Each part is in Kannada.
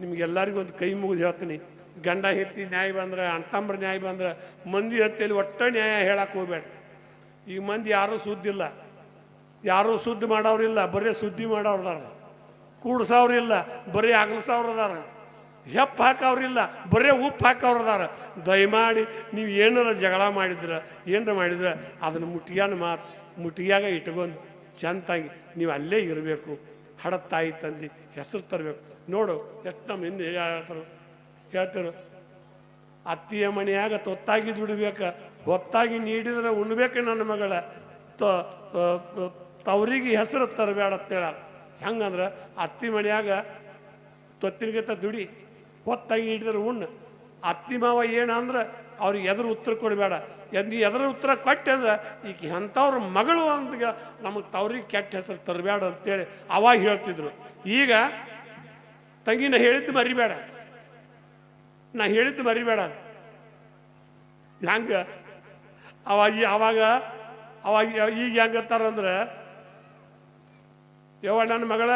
ನಿಮ್ಗೆಲ್ಲರಿಗೂ ಒಂದು ಕೈ ಮುಗಿದು ಹೇಳ್ತೀನಿ. ಗಂಡ ಹೆತ್ತಿ ನ್ಯಾಯ ಬಂದ್ರೆ ಅಣ್ತಂಬ್ರ ನ್ಯಾಯ ಬಂದ್ರೆ, ಮಂದಿ ಹತ್ತಿಯಲ್ಲಿ ಒಟ್ಟ ನ್ಯಾಯ ಹೇಳಕ್ಕೆ ಹೋಗ್ಬೇಡ. ಈಗ ಮಂದಿ ಯಾರೂ ಸುದ್ದಿಲ್ಲ ಯಾರೂ ಸುದ್ದಿ ಮಾಡೋರಿಲ್ಲ ಬರೀ ಸುದ್ದಿ ಮಾಡೋರ್ದಾರ ಕೂಡ್ಸೋರಿಲ್ಲ ಬರೀ ಅಗಲಸವ್ರದಾರ ಹೆಪ್ಪು ಹಾಕೋರಿಲ್ಲ ಬರೀ ಉಪ್ಪು ಹಾಕೋರ್ದಾರ ದಯಮಾಡಿ ನೀವು ಏನಾರ ಜಗಳ ಮಾಡಿದ್ರೆ, ಏನಾರ ಮಾಡಿದ್ರೆ, ಅದನ್ನು ಮುಟ್ಟಿಗೆನ ಮಾತು ಮುಟ್ಟಿಗೆಯಾಗ ಇಟ್ಕೊಂಡು ಚೆಂದಾಗಿ, ನೀವು ಅಲ್ಲೇ ಇರಬೇಕು. ಹಡ ತಾಯಿ ತಂದಿ ಹೆಸರು ತರಬೇಕು. ನೋಡು, ಎಷ್ಟು ನಮ್ಮ ಹಿಂದೆ ಹೇಳ್ತಾರೆ ಹೇಳ್ತಾರೆ, ಅತ್ತಿಯ ಮನೆಯಾಗ ತೊತ್ತಾಗಿ ದುಡಿಬೇಕು ಹೊತ್ತಾಗಿ ನೀಡಿದ್ರೆ ಉಣ್ಬೇಕು ನನ್ನ ಮಗಳ. ತವರಿಗೆ ಹೆಸರು ತರಬೇಡ ಅಂತೇಳ ಹೆಂಗಂದ್ರೆ ಅತ್ತಿ ಮನೆಯಾಗ ತೊತ್ತಿನಗಿಂತ ದುಡಿ, ಹೊತ್ತಾಗಿ ನೀಡಿದ್ರೆ ಉಣ್ಣು. ಅತ್ತಿ ಮಾವ ಏನಂದ್ರೆ ಅವ್ರಿಗೆ ಎದುರು ಉತ್ತರ ಕೊಡಬೇಡ ನೀ ಎದುರು ಉತ್ತರ ಕೊಟ್ಟೆ ಅಂದ್ರೆ ಈಗ ಎಂಥವ್ರ ಮಗಳು ಅಂತ ನಮಗೆ ತವ್ರಿಗೆ ಕೆಟ್ಟ ಹೆಸರು ತರಬೇಡ ಅಂತೇಳಿ ಅವಾಗ ಹೇಳ್ತಿದ್ರು. ಈಗ ತಂಗಿನ ಹೇಳಿದ್ದು ಮರಿಬೇಡ. ನಾ ಹೇಳಿದ್ದು ಮರಿಬೇಡ ಹೆಂಗ? ಅವಾಗ ಅವಾಗ ಅವಾಗ ಈಗ ಹೆಂಗತ್ತಾರಂದ್ರೆ ಯವ್ವ ನನ್ನ ಮಗಳ,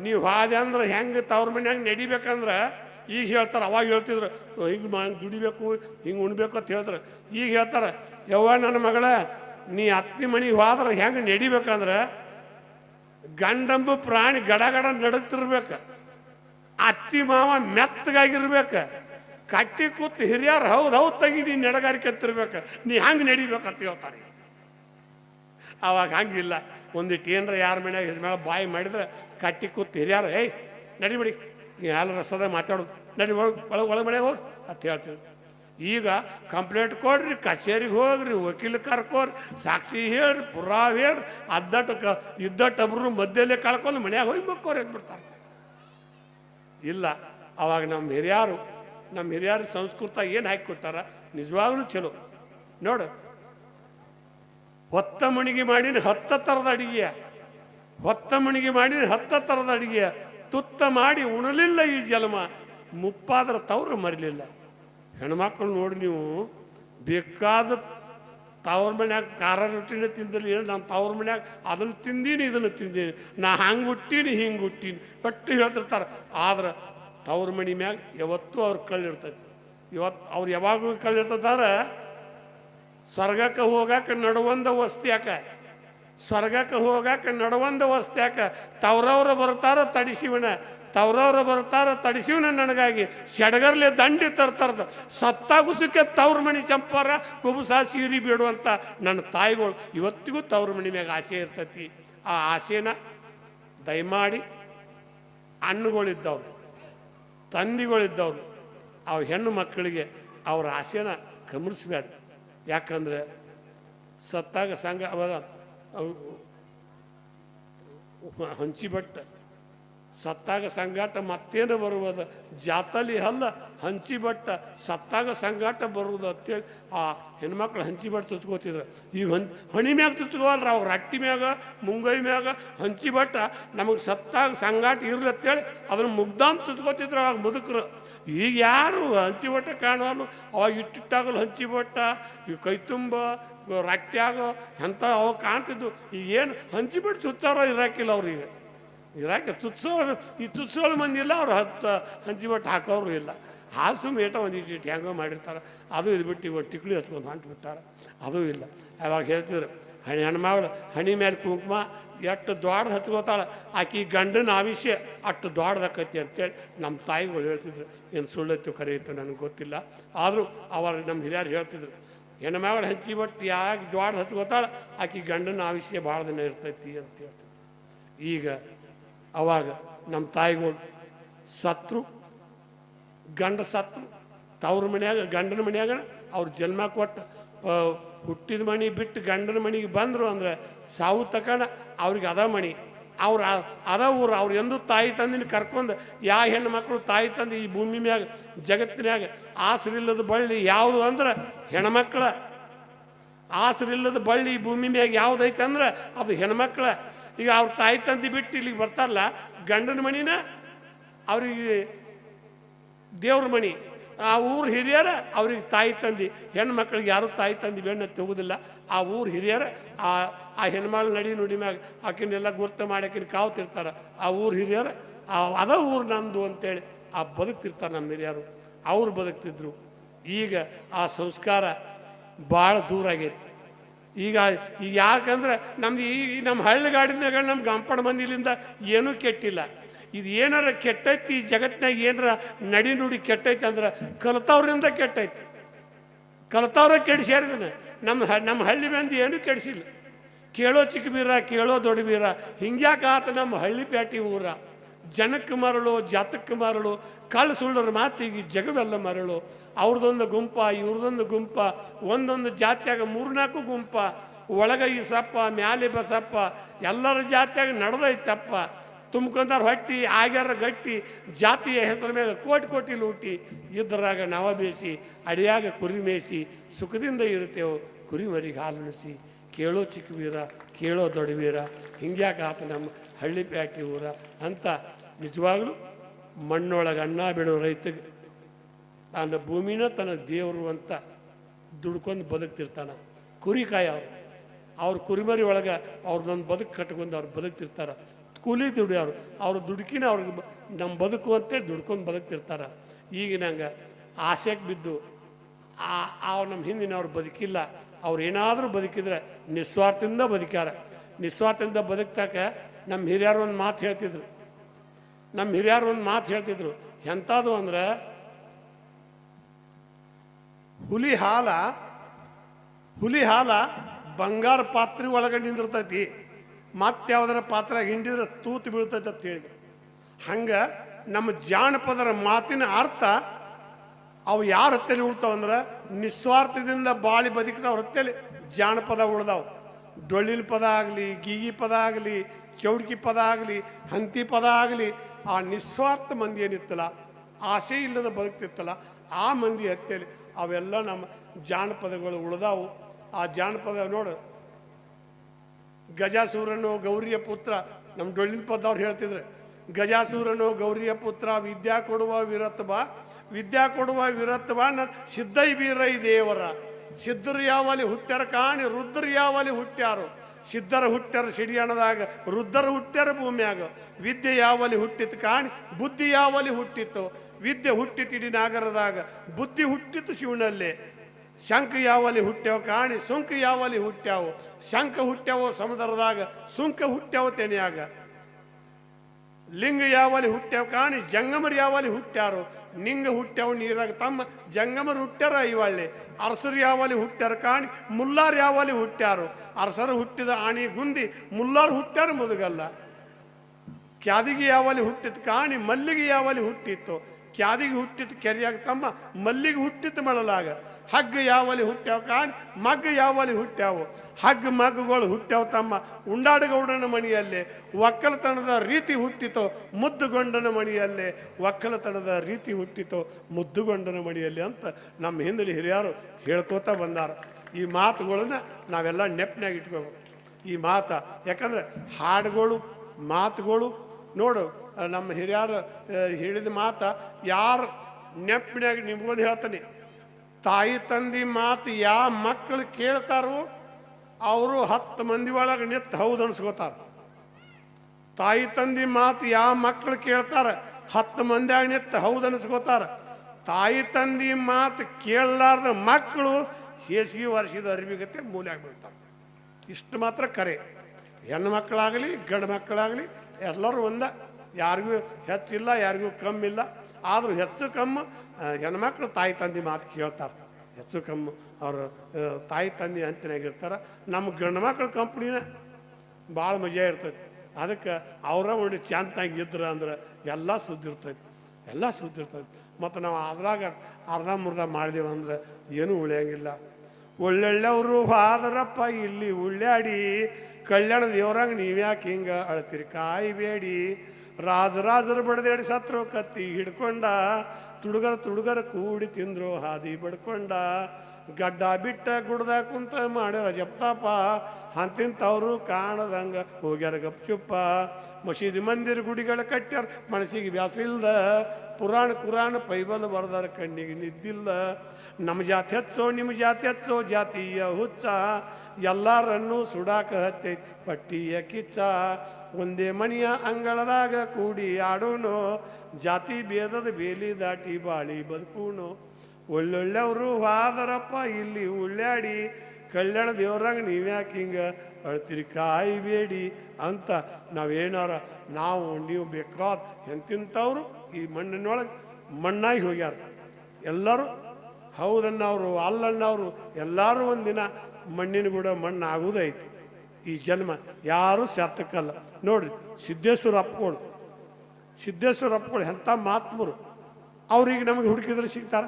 ನೀವು ಹಾದೆ ಅಂದ್ರೆ ಹೆಂಗೆ ತವ್ರ ಮನ್ಯಾಗ ನಡಿಬೇಕಂದ್ರೆ ಈಗ ಹೇಳ್ತಾರೆ, ಅವಾಗ ಹೇಳ್ತಿದ್ರು ಹಿಂಗೆ ಮಾ ದುಡಿಬೇಕು, ಹಿಂಗೆ ಉಣ್ಬೇಕು ಅಂತ ಹೇಳ್ತಾರೆ. ಈಗ ಹೇಳ್ತಾರೆ, ಯವ್ವ, ನನ್ನ ಮಗಳ, ನೀ ಅತ್ತಿ ಮನೆಗೆ ಹೋದ್ರೆ ಹೆಂಗೆ ನಡಿಬೇಕಂದ್ರೆ, ಗಂಡಂಬ ಪ್ರಾಣಿ ಗಡ ಗಡ ಅತ್ತಿ ಮಾವ ಮೆತ್ತಗಾಗಿರ್ಬೇಕು, ಕಟ್ಟಿ ಕೂತ್ ಹಿರಿಯರು ಹೌದು ಹೌದು ತೆಗಿ ನೀ ನೆಡಗಾರಿಕೆ ಎತ್ತಿರ್ಬೇಕು ನೀ ಹಂಗೆ ಅಂತ ಹೇಳ್ತಾರೆ ಅವಾಗ ಹಂಗಿಲ್ಲ ಒಂದಿಟ್ಟು ಏನರ ಯಾರ ಮನ್ಯಾಗ ಹಿರಿಯ ಬಾಯಿ ಮಾಡಿದ್ರೆ ಕಟ್ಟಿ ಕೂತು ಹಿರಿಯರು, ಏಯ್ ನಡಿಬಿಡಿ ನೀ ಹಾಲು ರಸದ ಮಾತಾಡೋದು ನಡಿ ಒಳಗೆ ಒಳಗೆ ಒಳಗೆ ಮನೆಗೆ ಹೋಗಿ ಅಂತ ಹೇಳ್ತಿದ್ರು. ಈಗ ಕಂಪ್ಲೇಂಟ್ ಕೊಡ್ರಿ, ಕಚೇರಿಗೆ ಹೋಗ್ರಿ, ವಕೀಲ ಕರ್ಕೋರಿ, ಸಾಕ್ಷಿ ಹೇಳ್ರಿ, ಪುರಾವ್ ಹೇಳ್ರಿ ಅದ್ದಟ್ಟು ಕ ಟಬ್ರು ಮಧ್ಯಲ್ಲೇ ಕಳ್ಕೊಂಡು ಮನ್ಯಾಗ ಹೋಗಿ ಮಕ್ಕೋರಿ ಅಂದ್ಬಿಡ್ತಾರೆ ಇಲ್ಲ, ಅವಾಗ ನಮ್ಮ ಹಿರಿಯರು ನಮ್ಮ ಹಿರಿಯರು ಸಂಸ್ಕೃತ ಏನು ಹಾಕಿ ಕೊಟ್ಟಾರ? ನಿಜವಾಗ್ಲೂ ಚಲೋ. ನೋಡು. ಹೊತ್ತ ಮಣಿಗೆ ಮಾಡಿನ ಹತ್ತ ಥರದ ಅಡಿಗೆಯ. ಹೊತ್ತ ಮಣಿಗೆ ಮಾಡಿನ ಹತ್ತ ಥರದ ಅಡಿಗೆಯ. ತುತ್ತ ಮಾಡಿ ಉಣಲಿಲ್ಲ ಈ ಜನ್ಮ ಮುಪ್ಪಾದ್ರ ತವ್ರು ಮರಿಲಿಲ್ಲ. ಹೆಣ್ಮಕ್ಳು ನೋಡಿ ನೀವು, ಬೇಕಾದ ತವ್ರ ಮನ್ಯಾಗ ಖಾರ ರೊಟ್ಟಿನ ತಿಂದಿರಲಿ ನಾನು ತವ್ರ ಮನ್ಯಾಗ ಅದನ್ನು ತಿಂದೀನಿ, ಇದನ್ನು ತಿಂದೀನಿ, ನಾ ಹಂಗೆ ಹುಟ್ಟೀನಿ, ಹಿಂಗೆ ಹುಟ್ಟೀನಿ, ಒಟ್ಟು ಹೇಳ್ತಿರ್ತಾರೆ. ಆದ್ರೆ ತವ್ರ ಮಣಿ ಮ್ಯಾಗ ಯಾವತ್ತೂ ಅವ್ರ ಕಳ್ಳಿರ್ತೈತಿ ಇವತ್ತು ಅವ್ರು ಯಾವಾಗಲೂ ಕಳ್ಳಿರ್ತದಾರ ಸ್ವರ್ಗಕ್ಕೆ ಹೋಗಾಕ ನಡುವಂದ ವಸ್ತ್ಯಾಕ ಸ್ವರ್ಗಕ್ಕೆ ಹೋಗಾಕ ನಡುವಂದ ವಸ್ತ್ಯಾಕ ತವ್ರವ್ರ ಬರ್ತಾರ ತಡಿಸಿವನ. ತವ್ರವ್ರ ಬರ್ತಾರ ತಡಿಸಿವನ ನನಗಾಗಿ. ಷಡ್ಗರ್ಲೆ ದಂಡಿ ತರ್ತಾರದ. ಸತ್ತಾಗುಸಕ್ಕೆ ತವ್ರ ಮನೆ ಚಂಪಾರ, ಕುಬುಸ ಸೀರಿ ಬೇಡುವಂಥ ನನ್ನ ತಾಯಿಗಳು. ಇವತ್ತಿಗೂ ತವ್ರ ಮನೆ ಮ್ಯಾಗ ಆಸೆ ಇರ್ತೈತಿ. ಆ ಆಸೆನ ದಯಮಾಡಿ ಹಣ್ಣುಗಳಿದ್ದವ್ರು ತಂದಿಗಳಿದ್ದವ್ರು, ಅವು ಹೆಣ್ಣು ಮಕ್ಕಳಿಗೆ ಅವ್ರ ಆಸೆನ ಕಮರಿಸ್ಬೇಡ ಯಾಕಂದರೆ ಸತ್ತಾಗ ಸಂಘ ಅವಾಗ ಅವು ಹಂಚಿಬಟ್ಟ ಸತ್ತಾಗ ಸಂಗಾಟ ಮತ್ತೇನು ಬರುವುದು? ಜಾತಲಿ ಹಲ್ಲ ಹಂಚಿಬಟ್ಟ ಸತ್ತಾಗ ಸಂಗಾಟ ಬರುವುದು ಅಂತೇಳಿ ಆ ಹೆಣ್ಮಕ್ಳು ಹಂಚಿಬಟ್ಟು ಚುಚ್ಕೋತಿದ್ರು. ಈ ಹಂಚ್ ಹಣಿ ಮ್ಯಾಗ ಚುಚ್ಕೋವಲ್ರ ಅವ್ರ? ರಟ್ಟಿ ಮ್ಯಾಗ, ಮುಂಗೈ ಮ್ಯಾಗ ಹಂಚಿಬಟ್ಟ ನಮಗೆ ಸತ್ತಾಗ ಸಂಗಾಟ ಇರಲಿ ಅಂತೇಳಿ ಅದನ್ನು ಮುಗ್ದಾಮ್ ಚುಚ್ಕೋತಿದ್ರು ಅವಾಗ ಮುದುಕರು. ಈಗ ಯಾರು ಹಂಚಿಬಟ್ಟ ಕಾಣುವಲ್ಲ ಅವಾಗ ಇಟ್ಟಿಟ್ಟಾಗಲು ಹಂಚಿಬಟ್ಟ ಈ ಕೈ ತುಂಬ ರಟ್ಟ್ಯಾಗ ಎಂಥ ಅವಾಗ ಕಾಣ್ತಿದ್ದು ಈಗ ಏನು ಹಂಚಿಬಿಟ್ಟು ಚುಚ್ಚಾರೋ ಇರಾಕಿಲ್ಲ ಅವ್ರಿಗೆ. ಇರಾಕೆ ತುತ್ಸೋರು ಈ ತುತ್ಸೋಳು ಮಂದಿ ಇಲ್ಲ ಅವ್ರು ಹತ್ತು, ಹಂಚಿ ಒಟ್ಟು ಹಾಕೋರು ಇಲ್ಲ. ಹಾಸು ಮೇಟ ಒಂದು ಇಟ್ಟು ಹೆಂಗೋ ಮಾಡಿರ್ತಾರೆ. ಅದು ಇದು ಬಿಟ್ಟು ಇವತ್ತು ಟಿಕ್ಳಿ ಹಚ್ಕೊಂಡು ಹೊಂಟು ಬಿಟ್ಟಾರೆ. ಅದು ಇಲ್ಲ. ಅವಾಗ ಹೇಳ್ತಿದ್ರು, ಹಣಿ ಹೆಣ್ಮಗಳು, ಹಣಿ ಮೇಲೆ ಕುಂಕುಮ, ಎಷ್ಟು ದೊಡ್ಡ ಹಚ್ಕೋತಾಳೆ. ಆಕೆ ಗಂಡನ ಆವಿಷ್ಯ, ಅಷ್ಟು ದೊಡ್ಡದಾಕೈತಿ ಅಂತೇಳಿ ನಮ್ಮ ತಾಯಿಗಳು ಹೇಳ್ತಿದ್ರು. ಏನು ಸುಳ್ಳತ್ತು ಕರೆಯಿತು ನನಗೆ ಗೊತ್ತಿಲ್ಲ. ಆದರೂ ಅವರು ನಮ್ಮ ಹಿರಿಯರು ಹೇಳ್ತಿದ್ರು, ಹೆಣ್ಮಗಳು ಹಂಚಿಬಟ್ಟು ಯಾಕೆ ದೊಡ್ಡ ಹಚ್ಕೋತಾಳೆ? ಆಕೆ ಗಂಡನ ಆವಿಷ್ಯ ಭಾಳ ದಿನ ಇರ್ತೈತಿ ಅಂತ ಹೇಳ್ತಿದ್ರು. ಈಗ ಅವಾಗ ನಮ್ಮ ತಾಯಿಗಳು ಸತ್ರು, ಗಂಡ ಸತ್ರು, ತವ್ರ ಮನ್ಯಾಗ, ಗಂಡನ ಮನ್ಯಾಗ ಅವ್ರು ಜನ್ಮ ಕೊಟ್ಟು ಹುಟ್ಟಿದ ಮಣಿ ಬಿಟ್ಟು ಗಂಡನ ಮನೆಗೆ ಬಂದರು ಅಂದ್ರೆ ಸಾವು ತಕಣ ಅವ್ರಿಗೆ ಅದ ಮಣಿ ಅವ್ರು ಅದ ಊರು ಅವ್ರು ಎಂದೂ ತಾಯಿ ತಂದಿನ ಕರ್ಕೊಂಡು ಯಾ ಹೆಣ್ಣು ಮಕ್ಕಳು ತಾಯಿ ತಂದು ಈ ಭೂಮಿ ಮ್ಯಾಗ, ಜಗತ್ತಿನ್ಯಾಗ ಆಸರಿಲ್ಲದ ಬಳ್ಳಿ ಯಾವುದು ಅಂದ್ರೆ ಹೆಣ್ಮಕ್ಳ. ಆಸರಿಲ್ಲದ ಬಳ್ಳಿ ಭೂಮಿ ಮ್ಯಾಗ ಯಾವುದೈತೆ ಅಂದ್ರೆ ಅದು ಹೆಣ್ಮಕ್ಳ. ಈಗ ಅವ್ರ ತಾಯಿ ತಂದೆ ಬಿಟ್ಟು ಇಲ್ಲಿಗೆ ಬರ್ತಾರಲ್ಲ, ಗಂಡನ ಮಣಿನ ಅವ್ರಿಗೆ ದೇವ್ರ ಮಣಿ ಆ ಊರು ಹಿರಿಯರ ಅವ್ರಿಗೆ ತಾಯಿ ತಂದಿ. ಹೆಣ್ಣು ಮಕ್ಕಳಿಗೆ ಯಾರು ತಾಯಿ ತಂದಿ ಬೆಣ್ಣ ತೆಗುದಿಲ್ಲ. ಆ ಊರು ಹಿರಿಯರ, ಆ ಆ ಹೆಣ್ಮಳ ನಡಿ ನುಡಿ ಮ್ಯಾಗ ಆಕಿನೆಲ್ಲ ಗುರ್ತು ಮಾಡಿ ಆಕಿನ ಕಾವ್ತಿರ್ತಾರೆ. ಆ ಊರು ಹಿರಿಯರ, ಆ, ಅದ ಊರು ನಂದು ಅಂತೇಳಿ ಆ ಬದುಕ್ತಿರ್ತಾರೆ ನಮ್ಮ ಹಿರಿಯರು. ಅವ್ರು ಬದುಕ್ತಿದ್ರು. ಈಗ ಆ ಸಂಸ್ಕಾರ ಭಾಳ ದೂರ ಆಗೈತಿ. ಈಗ ಈಗ ಯಾಕಂದ್ರೆ ನಮ್ದು ಈ ನಮ್ಮ ಹಳ್ಳಿಗಾಡಿನಾಗ ನಮ್ಮ ಗಂಪಣ ಮಂದಿಲಿಂದ ಏನೂ ಕೆಟ್ಟಿಲ್ಲ. ಇದು ಏನಾರ ಕೆಟ್ಟೈತಿ, ಈ ಜಗತ್ತಿನಾಗ ಏನಾರ ನಡಿ ನುಡಿ ಕೆಟ್ಟೈತಿ ಅಂದ್ರೆ ಕಲ್ತವ್ರಿಂದ ಕೆಟ್ಟೈತಿ. ಕಲ್ತವ್ರ ಕೆಡಿಸ್ಯಾರಿದನ ನಮ್ಮ ನಮ್ಮ ಹಳ್ಳಿ ಮಂದಿ ಏನೂ ಕೆಡಿಸಿಲ್ಲ. ಕೇಳೋ ಚಿಕ್ಕ ಬೀರ, ಕೇಳೋ ದೊಡ್ಡ ಬೀರ, ಹಿಂಗ್ಯಾಕೆ ಆತ ನಮ್ಮ ಹಳ್ಳಿ ಪ್ಯಾಟಿ ಊರ. ಜನಕ್ಕೆ ಮರಳು, ಜಾತಕ್ಕೆ ಮರಳು ಕಳ್ಳು ಸುಳ್ಳರ ಮಾತಿಗೆ ಜಗವೆಲ್ಲ ಮರಳು. ಅವ್ರದ್ದೊಂದು ಗುಂಪ, ಇವ್ರದೊಂದು ಗುಂಪ, ಒಂದೊಂದು ಜಾತ್ಯಾಗ ಮೂರ್ನಾಲ್ಕು ಗುಂಪ. ಒಳಗ ಈ ಸಪ್ಪ, ಮ್ಯಾಲೆ ಬಸಪ್ಪ ಎಲ್ಲರ ಜಾತ್ಯಾಗ ನಡೆದೈತಪ್ಪ. ತುಂಬ್ಕೊಂಡಾರ ಹೊಟ್ಟಿ, ಆಗ್ಯಾರ ಗಟ್ಟಿ, ಜಾತಿಯ ಹೆಸರ ಮೇಲೆ ಕೋಟಿ ಕೋಟಿ ಲೂಟಿ. ಇದ್ರಾಗ ನವ ಬೇಸಿ, ಅಡಿಯಾಗ ಕುರಿ ಮೇಯಿಸಿ ಸುಖದಿಂದ ಇರ್ತೇವೆ ಕುರಿ ಮರಿಗೆ ಹಾಲುಣಿಸಿ. ಕೇಳೋ ಚಿಕ್ಕ ವೀರ ಕೇಳೋ ದೊಡ್ಡ ವೀರ ಹಿಂಗ್ಯಾಕೆ ಆತ ನಮ್ಮ ಹಳ್ಳಿ ಪ್ಯಾಕಿ ಊರ ಅಂತ ನಿಜವಾಗ್ಲೂ ಮಣ್ಣೊಳಗೆ ಅನ್ನ ಬಿಡೋ ರೈತಗೆ ತನ್ನ ಭೂಮಿನ ತನ್ನ ದೇವರು ಅಂತ ದುಡ್ಕೊಂಡು ಬದುಕ್ತಿರ್ತಾನೆ. ಕುರಿ ಅವರು. ಅವ್ರು ಕುರಿಮರಿ ಒಳಗೆ ಅವ್ರದ್ದೊಂದು ಬದುಕು ಕಟ್ಕೊಂಡು ಅವ್ರು ಬದುಕ್ತಿರ್ತಾರೆ. ಕೂಲಿ ದುಡಿಯೋರು ಅವ್ರ ದುಡುಕಿನ ಅವ್ರಿಗೆ ನಮ್ಮ ಬದುಕು ಅಂತೇಳಿ ದುಡ್ಕೊಂಡು ಬದುಕ್ತಿರ್ತಾರೆ. ಈಗ ನಂಗೆ ಆಸೆಗೆ ಬಿದ್ದು ಆ ಆ ನಮ್ಮ ಹಿಂದಿನವ್ರು ಬದುಕಿಲ್ಲ. ಅವ್ರು ಏನಾದರೂ ಬದುಕಿದ್ರೆ ನಿಸ್ವಾರ್ಥದಿಂದ ಬದುಕ್ಯಾರ. ನಿಸ್ವಾರ್ಥದಿಂದ ಬದುಕ್ತಾಕ ನಮ್ಮ ಹಿರಿಯರು ಒಂದು ಮಾತು ಹೇಳ್ತಿದ್ರು. ನಮ್ಮ ಹಿರಿಯರು ಒಂದು ಮಾತು ಹೇಳ್ತಿದ್ರು. ಎಂಥದ್ದು ಅಂದ್ರೆ, ಹುಲಿ ಹಾಲ ಹುಲಿ ಹಾಲ ಬಂಗಾರ ಪಾತ್ರೆ ಒಳಗೆ ನಿಂದಿರ್ತೈತಿ. ಮತ್ತೆ ಯಾವುದರ ಪಾತ್ರ ಹಿಂಡಿದ್ರೆ ತೂತು ಬೀಳ್ತೈತೆ ಅಂತ ಹೇಳಿದ್ರು. ಹಂಗೆ ನಮ್ಮ ಜಾನಪದರ ಮಾತಿನ ಅರ್ಥ ಅವು ಯಾರ ಹತ್ತಲ್ಲಿ ಉಳ್ತಾವಂದ್ರೆ ನಿಸ್ವಾರ್ಥದಿಂದ ಬಾಳಿ ಬದುಕಿದವ್ರ ಹತ್ತಲ್ಲಿ ಜಾನಪದ ಉಳ್ದಾವು. ಡೊಳ್ಳಿನ ಪದ ಆಗಲಿ, ಗೀಗಿ ಪದ ಆಗಲಿ ಚೌಡ್ಕಿ ಪದ ಆಗಲಿ, ಹಂತಿ ಪದ ಆಗಲಿ, ಆ ನಿಸ್ವಾರ್ಥ ಮಂದಿ ಏನಿತ್ತಲ್ಲ ಆಸೆ ಇಲ್ಲದ ಬದುಕ್ತಿತ್ತಲ್ಲ, ಆ ಮಂದಿ ಹತ್ತಲ್ಲಿ ಅವೆಲ್ಲ ನಮ್ಮ ಜಾನಪದಗಳು ಉಳಿದಾವು. ಆ ಜಾನಪದ ನೋಡು, ಗಜಾಸೂರನು ಗೌರಿಯ ಪುತ್ರ, ನಮ್ಮ ಡೊಳ್ಳಿನ ಪದವ್ರು ಹೇಳ್ತಿದ್ರು, ಗಜಾಸೂರನು ಗೌರಿಯ ಪುತ್ರ, ವಿದ್ಯಾ ಕೊಡುವ ವಿರತ್ವ ವಿದ್ಯಾ ಕೊಡುವ ವಿರತ್ವ ಸಿದ್ಧೈ ಬೀರೈ ದೇವರ. ಸಿದ್ಧರು ಯಾವಲಿ ಹುಟ್ಟ್ಯಾರ ಕಾಣಿ ರುದ್ರ ಯಾವಲಿ ಹುಟ್ಟ್ಯಾರು? ಸಿದ್ಧರ ಹುಟ್ಟರ ಸಿಡಿಯಣದಾಗ, ವೃದ್ಧರ ಹುಟ್ಟರ ಭೂಮಿಯಾಗ. ವಿದ್ಯೆ ಯಾವಲಿ ಹುಟ್ಟಿತ್ತು ಕಾಣಿ, ಬುದ್ಧಿ ಯಾವಲಿ ಹುಟ್ಟಿತ್ತು. ವಿದ್ಯೆ ಹುಟ್ಟಿತು ಇಡೀ ನಾಗರದಾಗ, ಬುದ್ಧಿ ಹುಟ್ಟಿತು ಶಿವನಲ್ಲಿ. ಶಂಖ ಯಾವಲಿ ಹುಟ್ಟ್ಯಾವ ಕಾಣಿ, ಸುಂಕ ಯಾವಲಿ ಹುಟ್ಟ್ಯಾವು. ಶಂಖ ಹುಟ್ಟ್ಯಾವ ಸಮುದ್ರದಾಗ, ಸುಂಕ ಹುಟ್ಟ್ಯಾವ ತೆನೆಯಾಗ. ಲಿಂಗ ಯಾವಲಿ ಹುಟ್ಟ್ಯಾವ ಕಾಣಿ, ಜಂಗಮರು ಯಾವಲಿ ಹುಟ್ಟ್ಯಾರು. ನಿಂಗ ಹುಟ್ಟ್ಯಾವ ನೀರಾಗ ತಮ್ಮ ಜಂಗಮರು ಹುಟ್ಟ್ಯಾರ ಇವಳ್ಳಿ. ಅರಸರು ಯಾವಲ್ಲಿ ಹುಟ್ಟ್ಯಾರ ಕಾಣಿ, ಮುಲ್ಲಾರು ಯಾವಲ್ಲಿ ಹುಟ್ಟ್ಯಾರು. ಅರಸರು ಹುಟ್ಟಿದ ಆಣಿ ಗುಂದಿ, ಮುಲ್ಲಾರು ಹುಟ್ಟ್ಯಾರ ಮುದುಗಲ್ಲ. ಕ್ಯಾದಿಗೆ ಯಾವಲ್ಲಿ ಹುಟ್ಟಿತ್ತು ಕಾಣಿ, ಮಲ್ಲಿಗೆ ಯಾವಲ್ಲಿ ಹುಟ್ಟಿತ್ತು. ಕ್ಯಾದಿಗೆ ಹುಟ್ಟಿತ್ತು ಕೆರೆಯಾಗ ತಮ್ಮ ಮಲ್ಲಿಗೆ ಹುಟ್ಟಿತ್ತು ಮಳಲಾಗ. ಹಗ್ಗ ಯಾವಲ್ಲಿ ಹುಟ್ಟ್ಯಾವ ಕಾಣಿ, ಮಗ್ಗ ಯಾವಲ್ಲಿ ಹುಟ್ಟ್ಯಾವು? ಹಗ್ಗ ಮಗ್ಗುಗಳು ಹುಟ್ಟ್ಯಾವ ತಮ್ಮ ಉಂಡಾಡಗೌಡನ ಮಣಿಯಲ್ಲೇ. ಒಕ್ಕಲತನದ ರೀತಿ ಹುಟ್ಟಿತೋ ಮುದ್ದುಗೊಂಡನ ಮಣಿಯಲ್ಲೇ. ಒಕ್ಕಲತನದ ರೀತಿ ಹುಟ್ಟಿತೋ ಮುದ್ದುಗೊಂಡನ ಮಣಿಯಲ್ಲಿ ಅಂತ ನಮ್ಮ ಹಿಂದಿನ ಹಿರಿಯರು ಹೇಳ್ಕೋತಾ ಬಂದಾರ. ಈ ಮಾತುಗಳನ್ನ ನಾವೆಲ್ಲ ನೆಪ್ನಾಗ ಇಟ್ಕೋಬೇಕು. ಈ ಮಾತ, ಯಾಕಂದ್ರೆ ಹಾಡುಗಳು, ಮಾತುಗಳು, ನೋಡು, ನಮ್ಮ ಹಿರಿಯರು ಹೇಳಿದ ಮಾತ ಯಾರು ನೆಪ್ಪಿನಾಗ ನಿಮ್ಗೊಂದು ಹೇಳ್ತಾನೆ. ತಾಯಿ ತಂದಿ ಮಾತು ಯಾವ ಮಕ್ಕಳು ಕೇಳ್ತಾರೋ ಅವರು ಹತ್ತು ಮಂದಿ ಒಳಗೆ ನಿತ್ತು ಹೌದು ಅನ್ಸ್ಕೋತಾರ. ತಾಯಿ ತಂದಿ ಮಾತು ಯಾವ ಮಕ್ಕಳು ಕೇಳ್ತಾರ ಹತ್ತು ಮಂದಿಯಾಗ ನಿತ್ತು ಹೌದು ಅನ್ಸ್ಕೋತಾರ. ತಾಯಿ ತಂದಿ ಮಾತು ಕೇಳಲಾರ್ದ ಮಕ್ಕಳು ಹೇಸಿಗೆ ವರ್ಷದ ಅರಿವಿಗತೆ ಮೂಲೆ ಆಗಿಬಿಡ್ತಾರೆ ಇಷ್ಟು ಮಾತ್ರ ಕರೆ. ಹೆಣ್ಣು ಮಕ್ಕಳಾಗಲಿ ಗಂಡು ಮಕ್ಕಳಾಗಲಿ ಎಲ್ಲರೂ ಒಂದ. ಯಾರಿಗೂ ಹೆಚ್ಚಿಲ್ಲ, ಯಾರಿಗೂ ಕಮ್ಮಿಲ್ಲ. ಆದರೂ ಹೆಚ್ಚು ಕಮ್ಮಿ ಹೆಣ್ಮಕ್ಳು ತಾಯಿ ತಂದೆ ಮಾತು ಕೇಳ್ತಾರೆ. ಹೆಚ್ಚು ಕಮ್ಮಿ ಅವರು ತಾಯಿ ತಂದೆ ಅಂತಿನಾಗಿರ್ತಾರೆ ನಮ್ಮ ಗಂಡು ಮಕ್ಳ ಕಂಪ್ನಿನ ಭಾಳ ಮಜಾ ಇರ್ತೈತಿ. ಅದಕ್ಕೆ ಅವರ ಒಂದು ಚಾಂತಾಗಿ ಇದ್ರೆ ಅಂದ್ರೆ ಎಲ್ಲ ಸುದ್ದಿ ಇರ್ತೈತಿ. ಎಲ್ಲ ಸುದ್ದಿ ಇರ್ತೈತಿ. ಮತ್ತು ನಾವು ಅದ್ರಾಗ ಅರ್ಧ ಮುರ್ಧ ಮಾಡಿದೆವು ಅಂದ್ರೆ ಏನೂ ಉಳಿಯಂಗಿಲ್ಲ. ಒಳ್ಳೊಳ್ಳೆಯವರು ಹಾದರಪ್ಪ, ಇಲ್ಲಿ ಉಳ್ಳಾಡಿ ಕಲ್ಯಾಣ ದೇವರಾಗ ನೀವ್ಯಾಕೆ ಹಿಂಗೆ ಅಳ್ತೀರಿ? ಕಾಯಿಬೇಡಿ ರಾಜರಾಜರು ಬಡದೇಡಿ ಸತ್ರು ಕತ್ತಿ ಹಿಡ್ಕೊಂಡ ತುಡುಗರ ತುಡುಗರ ಕೂಡಿ ತಿಂದ್ರು ಹಾದಿ ಬಡ್ಕೊಂಡ ಗಡ್ಡ ಬಿಟ್ಟ ಗುಡ್ದಾಗ ಕುಂತ ಮಾಡ್ಯಾರ ಜಪ್ತಾಪ. ಅಂತಿಂತವ್ರು ಕಾಣದಂಗ ಹೋಗ್ಯಾರ ಗಪ್ಚುಪ್ಪ ಮಸೀದಿ ಮಂದಿರ ಗುಡಿಗಳ ಕಟ್ಟ್ಯಾರ. ಮನಸ್ಸಿಗೆ ಬ್ಯಾಸ್ರಿಲ್ದ ಪುರಾಣ ಕುರಾಣ ಪೈಬಲ್ ಬರ್ದಾರ, ಕಣ್ಣಿಗೆ ನಿದ್ದಿಲ್ಲ. ನಮ್ಮ ಜಾತಿ ಹಚ್ಚೋ ನಿಮ್ಮ ಜಾತಿ ಹಚ್ಚೋ, ಜಾತಿಯ ಹುಚ್ಚ. ಎಲ್ಲರನ್ನೂ ಸುಡಾಕ ಹತ್ತೈತಿ, ಪಟ್ಟಿಯ ಕಿಚ್ಚ. ಒಂದೇ ಮನೆಯ ಅಂಗಳದಾಗ ಕೂಡಿ ಆಡೋನು. ಜಾತಿ ಭೇದದ ಬೇಲಿ ದಾಟಿ ಬಾಳಿ ಬದುಕೂನು. ಒಳ್ಳೊಳ್ಳೆವರು ಹಾದರಪ್ಪ ಇಲ್ಲಿ ಉಳ್ಳಾಡಿ ಕಲ್ಯಾಣ ದೇವ್ರಂಗೆ ನೀವ್ಯಾಕೆ ಹಿಂಗೆ ಅಳ್ತೀರಿ? ಕಾಯಿಬೇಡಿ ಅಂತ ನಾವೇನಾರ, ನಾವು ನೀವು ಬೇಕಾದ ಎಂತಿಂಥವ್ರು ಈ ಮಣ್ಣಿನೊಳಗೆ ಮಣ್ಣಾಗಿ ಹೋಗ್ಯಾರ. ಎಲ್ಲರೂ ಹೌದನ್ನವರು ಅಲ್ಲಣ್ಣವರು ಎಲ್ಲರೂ ಒಂದಿನ ಮಣ್ಣಿನ ಕೂಡ ಮಣ್ಣು ಈ ಜನ್ಮ ಯಾರೂ ಸತ್ತಕ್ಕಲ್ಲ ನೋಡ್ರಿ ಸಿದ್ದೇಶ್ವರ ಅಪ್ಪಗಳು ಸಿದ್ದೇಶ್ವರ ಅಪ್ಪಗಳು ಎಂಥ ಮಾತ್ಮರು ಅವ್ರಿಗೆ ನಮಗೆ ಹುಡುಕಿದ್ರೆ ಸಿಗ್ತಾರ?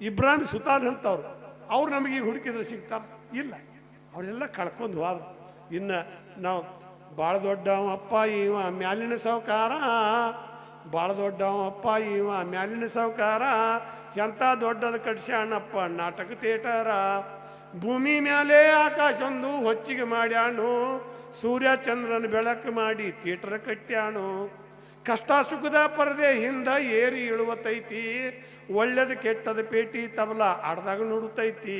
ಇಬ್ರಾಹಿಂ ಸುತಾನ್ ಅಂತವ್ರು. ಅವ್ರು ನಮಗೆ ಈಗ ಹುಡುಕಿದ್ರೆ ಸಿಗ್ತಾರ? ಇಲ್ಲ. ಅವರೆಲ್ಲ ಕಳ್ಕೊಂಡು ಹೋದ್ರು. ಇನ್ನು ನಾವು ಭಾಳ ದೊಡ್ಡವ ಅಪ್ಪ, ಇವ ಮ್ಯಾಲಿನ ಸಾವುಕಾರ. ಭಾಳ ದೊಡ್ಡವ ಅಪ್ಪ, ಇವ ಮ್ಯಾಲಿನ ಸಾವುಕಾರ. ಎಂಥ ದೊಡ್ಡದು ಕಟ್ಸ್ಯಾಣಪ್ಪ ನಾಟಕ ಥಿಯೇಟರ. ಭೂಮಿ ಮ್ಯಾಲೆ ಆಕಾಶೊಂದು ಹೊಚ್ಚಿಗೆ ಮಾಡ್ಯಾಣು ಸೂರ್ಯ ಚಂದ್ರನ ಬೆಳಕು ಮಾಡಿ ಥಿಯೇಟರ್ ಕಟ್ಟ್ಯಾನು. ಕಷ್ಟ ಸುಖದ ಪರದೆ ಹಿಂದ ಏರಿ ಇಳುವತೈತಿ. ಒಳ್ಳೇದು ಕೆಟ್ಟದ ಪೇಟಿ ತಬಲ ಆಡ್ದಾಗ ನೋಡುತ್ತೈತಿ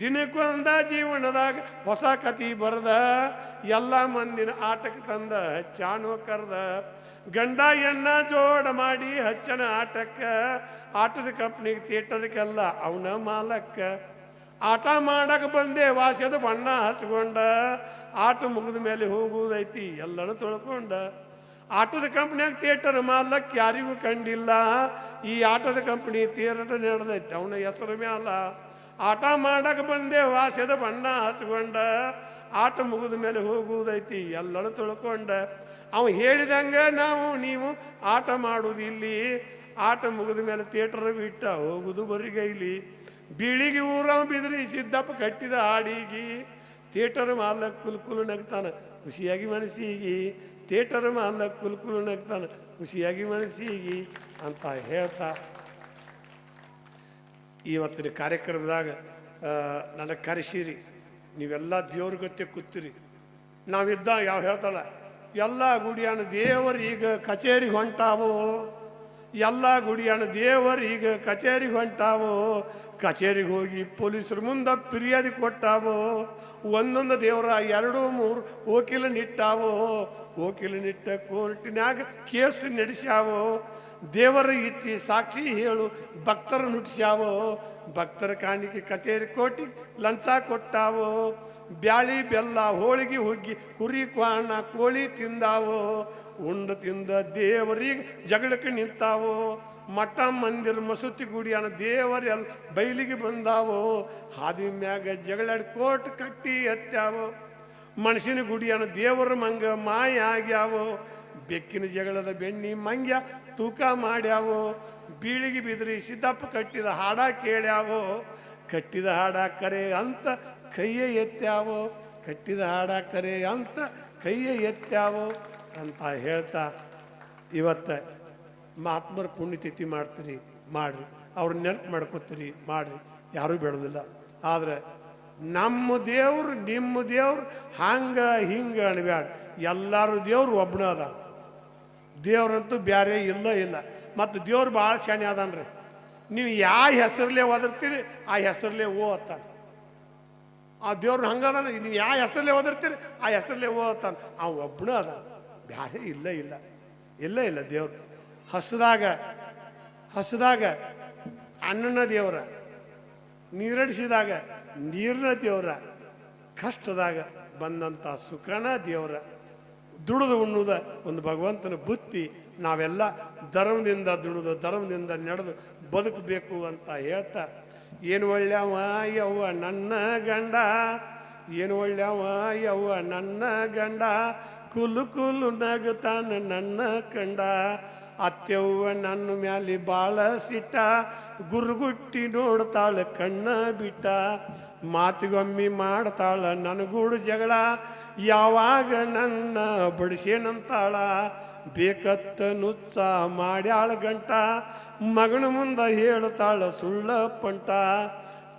ದಿನಕ್ಕೊಂದ ಜೀವನದಾಗ ಹೊಸ ಕತಿ ಬರದ. ಎಲ್ಲ ಮಂದಿನ ಆಟಕ್ಕೆ ತಂದ ಚಾಣೋ ಕರ್ದ. ಗಂಡ ಎನ್ನ ಜೋಡ ಮಾಡಿ ಹಚ್ಚನ ಆಟಕ್ಕೆ. ಆಟದ ಕಂಪ್ನಿಗೆ ಥಿಯೇಟರ್ಗೆಲ್ಲ ಅವನ ಮಾಲಕ್ಕ. ಆಟ ಮಾಡಕ್ಕೆ ಬಂದೆ ವಾಸ್ಯದ ಬಣ್ಣ ಹಚ್ಕೊಂಡ. ಆಟ ಮುಗಿದ ಮೇಲೆ ಹೋಗುವುದೈತಿ ಎಲ್ಲನೂ ತೊಳ್ಕೊಂಡ. ಆಟದ ಕಂಪ್ನಿಯಾಗ ಥಿಯೇಟರ್ ಮಾಲಕ್ ಯಾರಿಗೂ ಕಂಡಿಲ್ಲ. ಈ ಆಟದ ಕಂಪ್ನಿ ಥಿಯೇಟರ್ ನಡೆದೈತೆ, ಅವನ ಹೆಸರು ಮ್ಯಾಲ. ಆಟ ಮಾಡಕ್ಕೆ ಬಂದೆ, ವಾಸ್ಯದ ಬಣ್ಣ ಹಚ್ಕೊಂಡ. ಆಟ ಮುಗಿದ ಮೇಲೆ ಹೋಗುವುದೈತಿ ಎಲ್ಲನೂ ತಿಳ್ಕೊಂಡ. ಅವ ಹೇಳಿದಂಗೆ ನಾವು, ನೀವು ಆಟ ಮಾಡುವುದು ಇಲ್ಲಿ ಆಟ ಮುಗಿದ ಮೇಲೆ ಥಿಯೇಟರ್ ಬಿಟ್ಟ ಹೋಗುದು ಬರಿಗೈಲಿ ಬೀಳಿಗೆ ಊರ ಬಿದ್ರಿ, ಸಿದ್ದಪ್ಪ ಕಟ್ಟಿದ ಹಾಡಿಗಿ. ಥಿಯೇಟರ್ ಮಾಲಕ್ ಕುಲ್ ಕುಲು ನಗ್ತಾನ, ಖುಷಿಯಾಗಿ ಮನಸ್ಸಿಗೆ. ಥಿಯೇಟರ್ ಮಾಲಕ್ ಕುಲ್ ನಗ್ತಾನೆ ಖುಷಿಯಾಗಿ ಮನಸ್ಸಿಗೆ ಅಂತ ಹೇಳ್ತಾ. ಇವತ್ತಿನ ಕಾರ್ಯಕ್ರಮದಾಗ ನನಗೆ ಕರೆಸಿರಿ. ನೀವೆಲ್ಲ ದೇವ್ರ ಗತ್ತೆ ಕೂತಿರಿ. ನಾವಿದ್ದ, ಯಾವ ಹೇಳ್ತಾಳ? ಎಲ್ಲ ಗುಡಿಯಾಣ ದೇವರು ಈಗ ಕಚೇರಿಗೆ ಹೊಂಟಾವು? ಎಲ್ಲ ಗುಡಿಯಾಣ ದೇವರು ಈಗ ಕಚೇರಿಗೆ ಹೊಂಟಾವು? ಕಚೇರಿಗೆ ಹೋಗಿ ಪೊಲೀಸರ ಮುಂದೆ ಫಿರ್ಯಾದಿ ಕೊಟ್ಟಾವು? ಒಂದೊಂದು ದೇವರ ಎರಡು ಮೂರು ವಕೀಲ ನಿಟ್ಟಾವು ಕೋರ್ಟಿನಾಗ ಕೇಸ್ ನಡೆಸ್ಯಾವು? ದೇವರ ಇಚ್ಛೆ ಸಾಕ್ಷಿ ಹೇಳು, ಭಕ್ತರ ನುಡಿಸ್ಯಾವೋ, ಭಕ್ತರ ಕಾಣಿಕೆ ಕಚೇರಿ ಕೋಟಿ ಲಂಚ ಕೊಟ್ಟಾವೋ, ಬ್ಯಾಳಿ ಬೆಲ್ಲ ಹೋಳಿಗೆ ಹುಗ್ಗಿ ಕುರಿ ಕ್ವಾಣ ಕೋಳಿ ತಿಂದಾವೋ, ಉಂಡು ತಿಂದ ದೇವರಿಗೆ ಜಗಳಕ್ಕೆ ನಿಂತಾವೋ, ಮಠ ಮಂದಿರ ಮಸೂತಿ ಗುಡಿ ಅನ್ನ ದೇವರೆಲ್ಲ ಬೈಲಿಗೆ ಬಂದಾವೋ, ಹಾದಿ ಮ್ಯಾಗ ಜಗಳಡ್ ಕೋಟ್ ಕಟ್ಟಿ ಎತ್ತಾವೋ ಮನುಷ್ಯನ ಗುಡಿಯನ್ನ ದೇವರ ಮಂಗ ಮಾಯ ಆಗ್ಯಾವು ಬೆಕ್ಕಿನ ಜಗಳದ ಬೆಣ್ಣಿ ಮಂಗ್ಯ ತೂಕ ಮಾಡ್ಯಾವು, ಬೀಳಿಗೆ ಬಿದ್ರಿ ಸಿದ್ದಪ್ಪ ಕಟ್ಟಿದ ಹಾಡ ಕೇಳ್ಯಾವು, ಕಟ್ಟಿದ ಹಾಡ ಕರೆ ಅಂತ ಕೈಯೇ ಎತ್ತ್ಯಾವು, ಕಟ್ಟಿದ ಹಾಡ ಕರೆ ಅಂತ ಕೈಯೇ ಎತ್ತ್ಯಾವು ಅಂತ ಹೇಳ್ತಾ ಇವತ್ತು ಮಹಾತ್ಮರ ಪುಣ್ಯತಿಥಿ ಮಾಡ್ತೀರಿ, ಮಾಡ್ರಿ. ಅವ್ರ ನೆನಪು ಮಾಡ್ಕೋತೀರಿ, ಮಾಡ್ರಿ. ಯಾರೂ ಬೇಡೋದಿಲ್ಲ. ಆದರೆ ನಮ್ಮ ದೇವ್ರು, ನಿಮ್ಮ ದೇವ್ರು ಹಂಗ ಹಿಂಗ ಅನ್ಬ್ಯಾಡ. ಎಲ್ಲರೂ ದೇವ್ರು ಒಬ್ಬನ ಅದ ದೇವ್ರಂತೂ ಬ್ಯಾರೆ ಇಲ್ಲ ಇಲ್ಲ. ಮತ್ತು ದೇವ್ರು ಭಾಳ ಶಾಣೆ ಅದಾನ್ರಿ. ನೀವು ಯಾವ ಹೆಸರಲ್ಲೇ ಓದಿರ್ತೀರಿ ಆ ಹೆಸರಲ್ಲೇ ಓ ಅತ್ತಾನೆ. ಆ ದೇವ್ರು ಹಂಗದಾನ ನೀವು ಯಾವ ಹೆಸರಲ್ಲೇ ಓದಿರ್ತೀರಿ ಆ ಹೆಸರಲ್ಲೇ ಓ ಅತ್ತಾನೆ. ಆ ಒಬ್ಬನ ಅದ ಬ್ಯಾರೆ ಇಲ್ಲ ಇಲ್ಲ. ಇಲ್ಲ ಇಲ್ಲ ದೇವ್ರು. ಹಸದಾಗ ಹಸದಾಗ ಅನ್ನನ ದೇವರ, ನೀರಡಿಸಿದಾಗ ನೀರಿನ ದೇವರ, ಕಷ್ಟದಾಗ ಬಂದಂಥ ಸುಖನ ದೇವರ. ದುಡಿದು ಉಣ್ಣುವುದ ಒಂದು ಭಗವಂತನ ಬುತ್ತಿ, ನಾವೆಲ್ಲ ಧರ್ಮದಿಂದ ದುಡಿದು, ಧರ್ಮದಿಂದ ನಡೆದು ಬದುಕಬೇಕು ಅಂತ ಹೇಳ್ತಾ, ಏನು ಒಳ್ಳೆವ ಯವ್ವ ನನ್ನ ಗಂಡ? ಏನು ಒಳ್ಳೆವ ಯವ್ವ ನನ್ನ ಗಂಡ? ಕುಲು ಕುಲು ನಗುತ್ತಾನ ನನ್ನ ಕಂಡ. ಅತ್ತೆವ್ವ ನನ್ನ ಮ್ಯಾಲೆ ಬಾಳ ಸಿಟ್ಟ, ಗುರುಗುಟ್ಟಿ ನೋಡ್ತಾಳ, ಕಣ್ಣ ಬಿಟ್ಟ. ಮಾತುಗೊಮ್ಮಿ ಮಾಡ್ತಾಳ, ನನಗೂಡು ಜಗಳ. ಯಾವಾಗ ನನ್ನ ಬಡಿಸೇನಂತಾಳ? ಬೇಕತ್ತ ನುಚ್ಚ ಮಾಡ್ಯಾಳ ಗಂಟ. ಮಗನ ಮುಂದೆ ಹೇಳ್ತಾಳ, ಸುಳ್ಳ ಪಂಟ.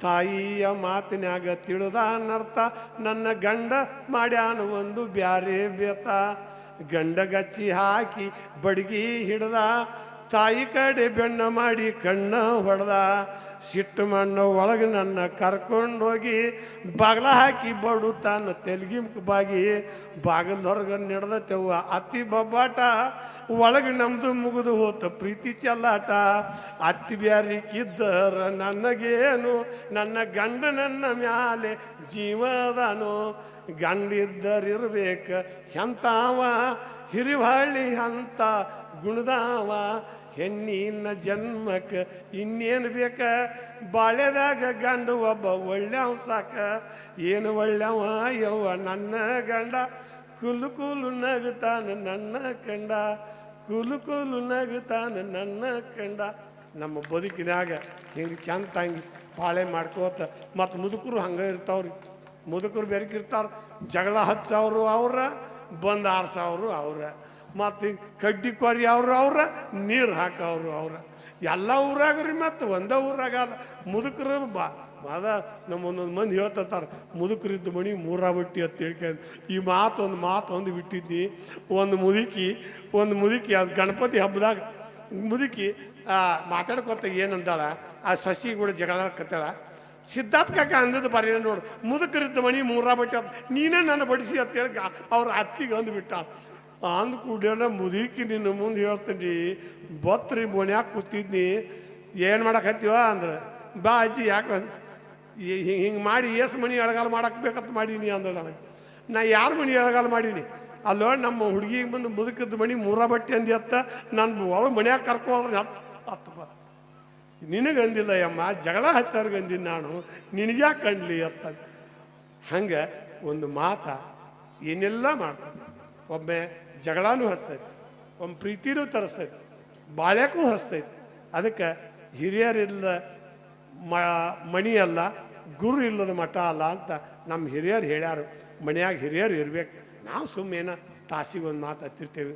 ತಾಯಿಯ ಮಾತಿನಾಗ ತಿಳಿದ ನರ್ತ ನನ್ನ ಗಂಡ ಮಾಡ್ಯಾನ ಒಂದು ಬ್ಯಾರೆ ಬೇತ. ಗಂಡಗಚ್ಚಿ ಹಾಕಿ ಬಡ್ಗಿ ಹಿಡ್ದ ತಾಯಿ ಕಡೆ ಬೆಣ್ಣ ಮಾಡಿ ಕಣ್ಣ ಹೊಡೆದ, ಸಿಟ್ಟು ಮಣ್ಣು ಒಳಗೆ ನನ್ನ ಕರ್ಕೊಂಡೋಗಿ ಬಾಗ್ಲ ಹಾಕಿ ಬಡು ತಾನು ತೆಲ್ಗಿ ಬಾಗಿ, ಬಾಗಿಲ್ದೊರ್ಗ ನಡೆದತೆವ್ವ ಅತ್ತಿ ಬಬ್ಬಾಟ, ಒಳಗೆ ನಮ್ದು ಮುಗಿದು ಹೋತ ಪ್ರೀತಿ ಚೆಲ್ಲಾಟ. ಅತ್ತಿ ಬ್ಯಾರಿಕಿದ್ದರ ನನಗೇನು, ನನ್ನ ಗಂಡ ನನ್ನ ಮ್ಯಾಲೆ ಜೀವದಾನು, ಗಂಡಿದ್ದರಿರ್ಬೇಕು ಎಂತಾವ ಹಿರಿವಾಳಿ ಅಂತ ಗುಣದಾವ ಹೆಣ್ಣಿನ ಜನ್ಮಕ್ಕೆ ಇನ್ನೇನು ಬೇಕ? ಬಾಳೆದಾಗ ಗಂಡು ಒಬ್ಬ ಒಳ್ಳೆವ ಸಾಕ. ಏನು ಒಳ್ಳೆವ? ಯವ್ವ ನನ್ನ ಗಂಡ. ಕುಲು ಕುಲು ನಗುತ್ತಾನ ನನ್ನ ಕಂಡ. ಕುಲು ಕುಲು ನಗುತ್ತಾನ ನನ್ನ ಕಂಡ. ನಮ್ಮ ಬದುಕಿನಾಗ ಹಿಂಗೆ ಚಂದ ತಂಗಿ ಬಾಳೆ ಮಾಡ್ಕೋತ, ಮತ್ತು ಮುದುಕರು ಹಂಗೆ ಇರ್ತಾವ್ರಿ. ಮುದುಕರು ಬೆರಕಿರ್ತಾರ, ಜಗಳ ಹಚ್ಚವ್ರು ಅವ್ರ, ಬಂದು ಸಾವಿರ ಅವ್ರ. ಮತ್ತು ಕಡ್ಡಿ ಕೊರಿ ಅವ್ರು ಅವ್ರ, ನೀರು ಹಾಕವ್ರು ಅವ್ರ ಎಲ್ಲ ಊರಾಗ ರೀ ಮತ್ತು ಒಂದೇ ಊರಾಗ ಅಲ್ಲ ಮುದುಕರು ಬಾ, ಅದ ನಮ್ಮ ಒಂದೊಂದು ಮಂದಿ ಹೇಳ್ತಾರೆ ಮುದುಕರಿದ್ದ ಮಣಿ ಮೂರ ಬಟ್ಟಿ ಅಂತ ಹೇಳ್ಕೊಂಡು ಈ ಮಾತು ಒಂದು ಮಾತು ಒಂದು ಬಿಟ್ಟಿದ್ದಿ. ಒಂದು ಮುದುಕಿ ಒಂದು ಮುದುಕಿ ಅದು ಗಣಪತಿ ಹಬ್ಬದಾಗ, ಮುದುಕಿ ಮಾತಾಡ್ಕೊತ ಏನಂದಾಳ, ಆ ಸಸಿ ಕೂಡ ಸಿದ್ಧಾರ್ಥ ಕಾಕ ಅಂದದ್ದು ಬರೀ ನೋಡು, ಮುದುಕರಿದ್ದ ಮಣಿ ಮೂರ ಬಟ್ಟಿ ಅಂತ, ನೀನೇ ನನ್ನ ಬಡಿಸಿ ಅಂತೇಳಿ ಅವ್ರ ಅತ್ತಿಗೆ ಅಂದ್ಬಿಟ್ಟ ಅಂದ ಕೂಡೇನ ಮುದುಕಿ ನಿನ್ನ ಮುಂದೆ ಹೇಳ್ತೀನಿ, ಬತ್ರಿ ಮನ್ಯಾಗ ಕೂತಿದ್ನಿ, ಏನು ಮಾಡಕತ್ತೀವ ಅಂದ್ರೆ, ಬಾ ಅಜ್ಜಿ, ಯಾಕೆ ಹಿಂಗೆ ಮಾಡಿ ಏಸು ಮಣಿ ಎಳಗಾಲ ಮಾಡಕ್ಕೆ ಬೇಕಂತ ಮಾಡೀನಿ ಅಂದಳು ನನಗೆ. ನಾ ಯಾರ ಮಣಿ ಎಳಗಾಲ ಮಾಡೀನಿ? ಅಲ್ಲೋ, ನಮ್ಮ ಹುಡುಗಿಗೆ ಬಂದು ಮುದುಕದ ಮಣಿ ಮೂರ ಬಟ್ಟೆ ಅಂದಿ ಅತ್ತ, ನಾನು ಅವಳು ಮನ್ಯಾಗ ಕರ್ಕೊಳ್ಳೋದು ಹತ್ತು ನಿನಗೆ ಅಂದಿಲ್ಲ ಯಮ್ಮ, ಜಗಳ ಹಚ್ಚರ್ಗೆ ಅಂದಿನಿ ನಾನು ನಿನಗ್ಯಾ ಕಂಡ್ಲಿ ಅತ್ತ? ಹಂಗೆ ಒಂದು ಮಾತ ಏನೆಲ್ಲ ಮಾಡ್ತಾನೆ. ಒಮ್ಮೆ ಜಗಳನೂ ಹಚ್ತೈತಿ ಒಂದು ಪ್ರೀತಿನೂ ತರಿಸ್ತೈತಿ, ಬಾಲ್ಯಕ್ಕೂ ಹಚ್ತೈತಿ ಅದಕ್ಕೆ ಹಿರಿಯರಿಲ್ಲದ ಮ, ಮಣಿ ಅಲ್ಲ, ಗುರು ಇಲ್ಲದ ಮಠ ಅಲ್ಲ ಅಂತ ನಮ್ಮ ಹಿರಿಯರು ಹೇಳ್ಯಾರು. ಮನೆಯಾಗ ಹಿರಿಯರು ಇರ್ಬೇಕು. ನಾವು ಸುಮ್ಮನೆ ತಾಸಿಗೆ ಒಂದು ಮಾತು ಹತ್ತಿರ್ತೇವೆ.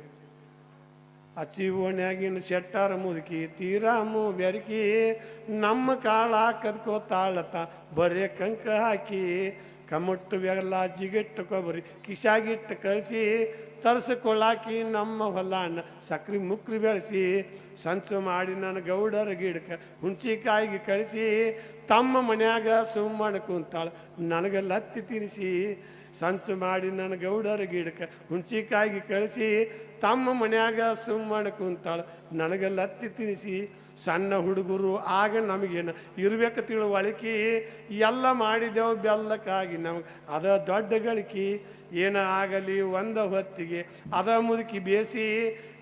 ಅಚ್ಚಿ ಓಣ್ಯಾಗಿನ ಶೆಟ್ಟಾರ ಮುದುಕಿ ತೀರಾಮು ಬೆರಕಿ, ನಮ್ಮ ಕಾಳ ಕದ್ಕೋತಾಳತ ಬರೇ ಕಂಕ ಹಾಕಿ ಕಮಟ್ಟು ಬೆಲ್ಲ ಜಿಗಿಟ್ಟು ಕೊಬ್ಬರಿ, ಕಿಶಾಗಿಟ್ಟು ಕಳಿಸಿ ತರಿಸ್ಕೊಳ್ಳಾಕಿ ನಮ್ಮ ಹೊಲಾನ ಸಕ್ರಿ ಮುಕ್ರಿ ಬೆಳೆಸಿ, ಸಂಚು ಮಾಡಿ ನನ್ನ ಗೌಡರ ಗಿಡಕ್ಕೆ ಹುಣ್ಸಿಕಾಯಿಗೆ ಕಳಿಸಿ, ತಮ್ಮ ಮನ್ಯಾಗ ಸುಮ್ಮನೆ ಕುಂತಾಳ, ನನಗೆ ಲತ್ತಿ ತಿನ್ನಿಸಿ ಸಂಚು ಮಾಡಿ ನನ್ನ ಗೌಡರ ಗಿಡಕ್ಕೆ ಹುಣ್ಸಿಕಾಯಿಗೆ ಕಳಿಸಿ ತಮ್ಮ ಮನ್ಯಾಗ ಸುಮ್ಮನೆ ಕುಂತಾಳೆ. ನನಗೆ ಲತ್ತಿ ತಿನಿಸಿ, ಸಣ್ಣ ಹುಡುಗರು, ಆಗ ನಮಗೇನು ಇರ್ಬೇಕು ತಿಳುವಳಿಕೆ, ಎಲ್ಲ ಮಾಡಿದೆವು ಬೆಲ್ಲಕ್ಕಾಗಿ ನಮಗೆ. ಅದ ದೊಡ್ಡ ಗಳಿಕೆ, ಏನ ಆಗಲಿ ಒಂದ ಹೊತ್ತಿಗೆ, ಅದ ಮುದುಕಿ ಬೇಸಿ